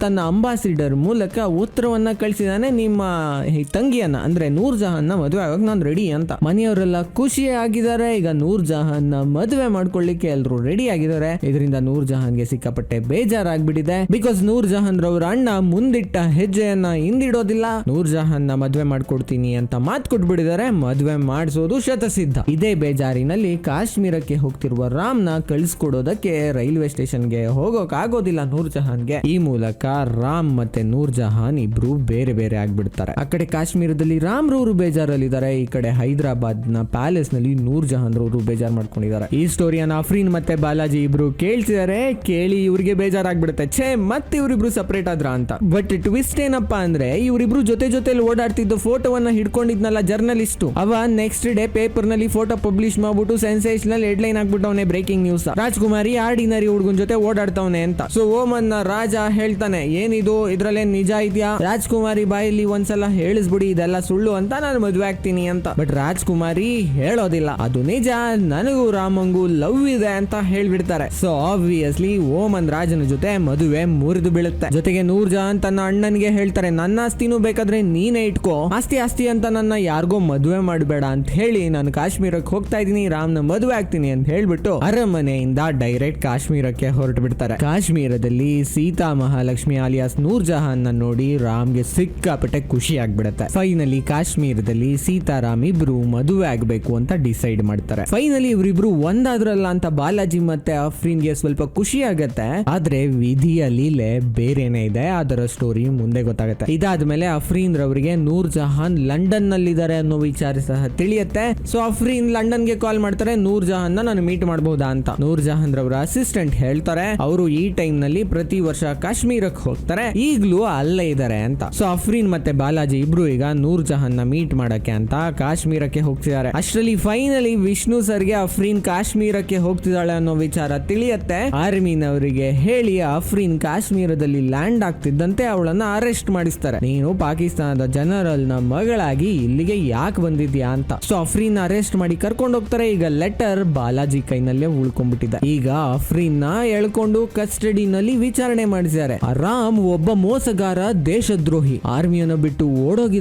ತನ್ನ ಅಂಬಾಸಿಡರ್ ಮೂಲಕ ಉತ್ತರವನ್ನ ಕಳಿಸಿದಾನೆ. ನಿಮ್ಮ ತಂಗಿಯನ್ನ, ಅಂದ್ರೆ ನೂರ್ ಜಹಾನ್ನ ಮದುವೆ ಆಗೋಕ್ ನಾನು ರೆಡಿ ಅಂತ. ಮನೆಯವರೆಲ್ಲ ಖುಷಿ ಆಗಿದ್ದಾರೆ. ಈಗ ನೂರ್ ಜಹಾನ್ನ ಮದುವೆ ಮಾಡ್ಕೊಳ್ಳಿಕ್ಕೆ ಎಲ್ರು ರೆಡಿ ಆಗಿದ್ದಾರೆ. ಇದರಿಂದ ನೂರ್ ಜಹಾನ್ಗೆ ಸಿಕ್ಕಾಪಟ್ಟೆ ಬೇಜಾರಾಗ್ಬಿಟ್ಟಿದೆ. ಬಿಕಾಸ್ ನೂರ್ ಜಹಾನ್ ರವ್ರ ಅಣ್ಣ ಮುಂದಿಟ್ಟ ಹೆಜ್ಜೆಯನ್ನ ಹಿಂದಿಡೋದಿಲ್ಲ. ನೂರ್ ಜಹಾನ್ನ ಮದ್ವೆ ಮಾಡ್ಕೊಡ್ತೀನಿ ಅಂತ ಮಾತ್ ಕೊಟ್ಬಿಟ್ಟಿದ್ದಾರೆ. ಮದ್ವೆ ಮಾಡಿಸೋದು ಶತಸಿದ್ಧ. ಇದೇ ಬೇಜಾರಿನಲ್ಲಿ ಕಾಶ್ಮೀರಕ್ಕೆ ಹೋಗ್ತಿರುವ ರಾಮ್ನ ಕಳಿಸ್ಕೊಡೋದಕ್ಕೆ ರೈಲ್ವೆ ಸ್ಟೇಷನ್ಗೆ ಹೋಗೋಕ್ ಆಗೋದಿಲ್ಲ ನೂರ್ ಜಹಾನ್ಗೆ. ಈ ಮೂಲಕ ರಾಮ್ ಮತ್ತೆ ನೂರ್ ಜಹಾನ್ ಇಬ್ರು ಬೇರೆ ಬೇರೆ ಆಗ್ಬಿಡ್ತಾರೆ. ಆ ಕಡೆ ಕಾಶ್ಮೀರದಲ್ಲಿ ರಾಮ್ ರವರು ಬೇಜಾರಲ್ಲಿದ್ದಾರೆ. ಈ ಕಡೆ ಹೈದರಾಬಾದ್ನ ಪ್ಯಾಲೇಸ್ನಲ್ಲಿ ನೂರ್ ಜಹಾನ್ ರವರು ಬೇಜಾರ್ ಮಾಡ್ಕೊಂಡಿದ್ದಾರೆ. ಈ ಸ್ಟೋರಿಯನ್ನ ಅಫ್ರೀನ್ ಮತ್ತೆ ಬಾಲಾಜಿ ಇಬ್ರು ಕೇಳ್ತಿದ್ದಾರೆ. ಕೇಳಿ ಇವ್ರಿಗೆ ಬೇಜಾರಾಗ್ಬಿಡುತ್ತೆ. ಛೇ, ಮತ್ತೆ ಇವರಿಬ್ರು ಸಪರೇಟ್ ಆದ್ರ ಅಂತ. ಬಟ್ ಟ್ವಿಸ್ಟ್ ಏನಪ್ಪಾ ಅಂದ್ರೆ, ಇವರಿಬ್ರು ಜೊತೆ ಜೊತೆಲಿ ಓಡಾಡ್ತಿದ್ದ ಫೋಟೋವನ್ನ ಹಿಡ್ಕೊಂಡಿದ್ನಲ್ಲ ಜರ್ನಲಿಸ್ಟ್ ಅವ ನೆಕ್ಸ್ಟ್ ಡೇ ಪೇಪರ್ನಲ್ಲಿ ಫೋಟೋ ಪಬ್ಲಿಷ್ ಮಾಡ್ಬಿಟ್ಟು ಸೆನ್ಸೇಷನಲ್ ಹೆಡ್ಲೈನ್ ಆಗ್ಬಿಟ್ಟವನೆ ಬ್ರೇಕಿಂಗ್ ನ್ಯೂಸ್ ರಾಜ್ಕುಮಾರಿ ಆರ್ಡಿನರಿ ಹುಡುಗನ್ ಜೊತೆ ಓಡಾಡ್ತವನೆ ಅಂತ. ಸೊ ಓಮನ್ ರಾಜ ಹೇಳ್ತಾನೆ, ಏನಿದು? ಇದ್ರಲ್ಲೇ ನಿಜ ಇದೆಯಾ? ರಾಜ್ಕುಮಾರಿ ಬಾಯಲ್ಲಿ ಒಂದ್ಸಲ ಹೇಳಿಸ್ಬಿಡಿ ಇದೆಲ್ಲ ಸುಳ್ಳು ಅಂತ ನಾನು ಮದುವೆ ಆಗ್ತೀನಿ ಅಂತ. ಬಟ್ ರಾಜ್ಕುಮಾರಿ ಹೇಳೋದಿಲ್ಲ. ಅದು ನಿಜ, ನನಗೂ ರಾಮಂಗು ಲವ್ ಇದೆ ಅಂತ ಹೇಳ್ಬಿಡ್ತಾರೆ. ಸೊ ಆಬ್ವಿಯಸ್ಲಿ ಓಮನ್ ರಾಜನ ಜೊತೆ ಮದುವೆ ಮುರಿದು ಬೀಳುತ್ತೆ. ಜೊತೆಗೆ ನೂರ್ ಜಹಾನ್ ತನ್ನ ಅಣ್ಣನಿಗೆ ಹೇಳ್ತಾರೆ, ನನ್ನ ಆಸ್ತಿನೂ ಬೇಕಾದ್ರೆ ನೀನೇ ಇಟ್ಕೋ. ಆಸ್ತಿ ಆಸ್ತಿ ಅಂತ ನನ್ನ ಯಾರಿಗೋ ಮದುವೆ ಮಾಡಬೇಡ ಅಂತ ಹೇಳಿ ನಾನು ಕಾಶ್ಮೀರಕ್ಕೆ ಹೋಗ್ತಾ ಇದ್ದೀನಿ, ರಾಮ್ನ ಮದುವೆ ಆಗ್ತೀನಿ ಅಂತ ಹೇಳ್ಬಿಟ್ಟು ಅರಮನೆಯಿಂದ ಡೈರೆಕ್ಟ್ ಕಾಶ್ಮೀರಕ್ಕೆ ಹೊರಟು ಬಿಡ್ತಾರೆ ಕಾಶ್ಮೀರದಲ್ಲಿ ಸೀತಾ ಮಹಾಲಕ್ಷ್ಮಿ ಆಲಿಯಾಸ್ ನೂರ್ ಜಹಾನ್ ನೋಡಿ ರಾಮ್ಗೆ ಸಿಕ್ಕಾಪಟ್ಟೆ ಖುಷಿ ಆಗ್ಬಿಡುತ್ತೆ. ಫೈನಲಿ ಕಾಶ್ಮೀರದಲ್ಲಿ ಸೀತಾರಾಮ್ ಇಬ್ರು ಮದುವೆ ಆಗ್ಬೇಕು ಅಂತ ಡಿಸೈಡ್ ಮಾಡ್ತಾರೆ. ಫೈನಲಿ ಇವರಿಬ್ರು ಒಂದಾದ್ರಲ್ಲ ಅಂತ ಬಾಲಾಜಿ ಮತ್ತೆ ಅಫ್ರೀನ್ಗೆ ಸ್ವಲ್ಪ ಖುಷಿ ಆಗತ್ತೆ. ಆದ್ರೆ ವಿಧಿಯ ಲೀಲೆ ಬೇರೆನೆ ಇದೆ. ಅದರ ಸ್ಟೋರಿ ಮುಂದೆ ಗೊತ್ತಾಗುತ್ತೆ. ಇದಾದ್ಮೇಲೆ ಅಫ್ರೀನ್ ರವರಿಗೆ ನೂರ್ ಜಹಾನ್ ಲಂಡನ್ನಲ್ಲಿ ನಲ್ಲಿದ್ದಾರೆ ಅನ್ನೋ ವಿಚಾರ ಸಹ ತಿಳಿಯುತ್ತೆ. ಸೊ ಅಫ್ರೀನ್ ಲಂಡನ್ಗೆ ಕಾಲ್ ಮಾಡ್ತಾರೆ. ನೂರ್ ಜಹಾನ್ ನಾನು ಮೀಟ್ ಮಾಡಬಹುದಾ ಅಂತ. ನೂರ್ ಜಹಾನ್ ರವರ ಅಸಿಸ್ಟೆಂಟ್ ಹೇಳ್ತಾರೆ, ಅವರು ಈ ಟೈಮ್ನಲ್ಲಿ ಪ್ರತಿ ವರ್ಷ ಕಾಶ್ಮೀರಕ್ಕೆ ಹೋಗ್ತಾರೆ. ಈಗ್ಲೂ ಅಲ್ಲೇ ಇದ್ದಾರೆ ಅಂತ. ಸೊ ಅಫ್ರೀನ್ ಮತ್ತೆ ಬಾಲಾಜಿ ಇಬ್ರು ನೂರ್ ಜಹಾನ್ನ ಮೀಟ್ ಮಾಡಕ್ಕೆ ಅಂತ ಕಾಶ್ಮೀರಕ್ಕೆ ಹೋಗ್ತಿದ್ದಾರೆ. ಅಷ್ಟರಲ್ಲಿ ಫೈನಲಿ ವಿಷ್ಣು ಸರ್ಗೆ ಅಫ್ರೀನ್ ಕಾಶ್ಮೀರಕ್ಕೆ ಹೋಗ್ತಿದ್ದಾಳೆ ಅನ್ನೋ ವಿಚಾರ ತಿಳಿಯತ್ತೆ. ಆರ್ಮಿನ್ ಅವರಿಗೆ ಹೇಳಿ ಅಫ್ರೀನ್ ಕಾಶ್ಮೀರದಲ್ಲಿ ಲ್ಯಾಂಡ್ ಆಗ್ತಿದ್ದಂತೆ ಅವಳನ್ನ ಅರೆಸ್ಟ್ ಮಾಡಿಸ್ತಾರೆ. ನೀನು ಪಾಕಿಸ್ತಾನದ ಜನರಲ್ನ ಮಗಳಾಗಿ ಇಲ್ಲಿಗೆ ಯಾಕೆ ಬಂದಿದ್ಯಾ ಅಂತ. ಸೊ ಅಫ್ರೀನ್ ಅರೆಸ್ಟ್ ಮಾಡಿ ಕರ್ಕೊಂಡು ಹೋಗ್ತಾರೆ. ಈಗ ಲೆಟರ್ ಬಾಲಾಜಿ ಕೈನಲ್ಲೇ ಉಳ್ಕೊಂಡ್ಬಿಟ್ಟಿದೆ. ಈಗ ಅಫ್ರೀನ್ನ ಎಳ್ಕೊಂಡು ಕಸ್ಟಡಿನಲ್ಲಿ ವಿಚಾರಣೆ ಮಾಡಿಸಿದ್ದಾರೆ ರಾಮ್ ಒಬ್ಬ ಮೋಸಗಾರ, ದೇಶದ್ರೋಹಿ. ಆರ್ಮಿಯನ್ನು ಬಿಟ್ಟು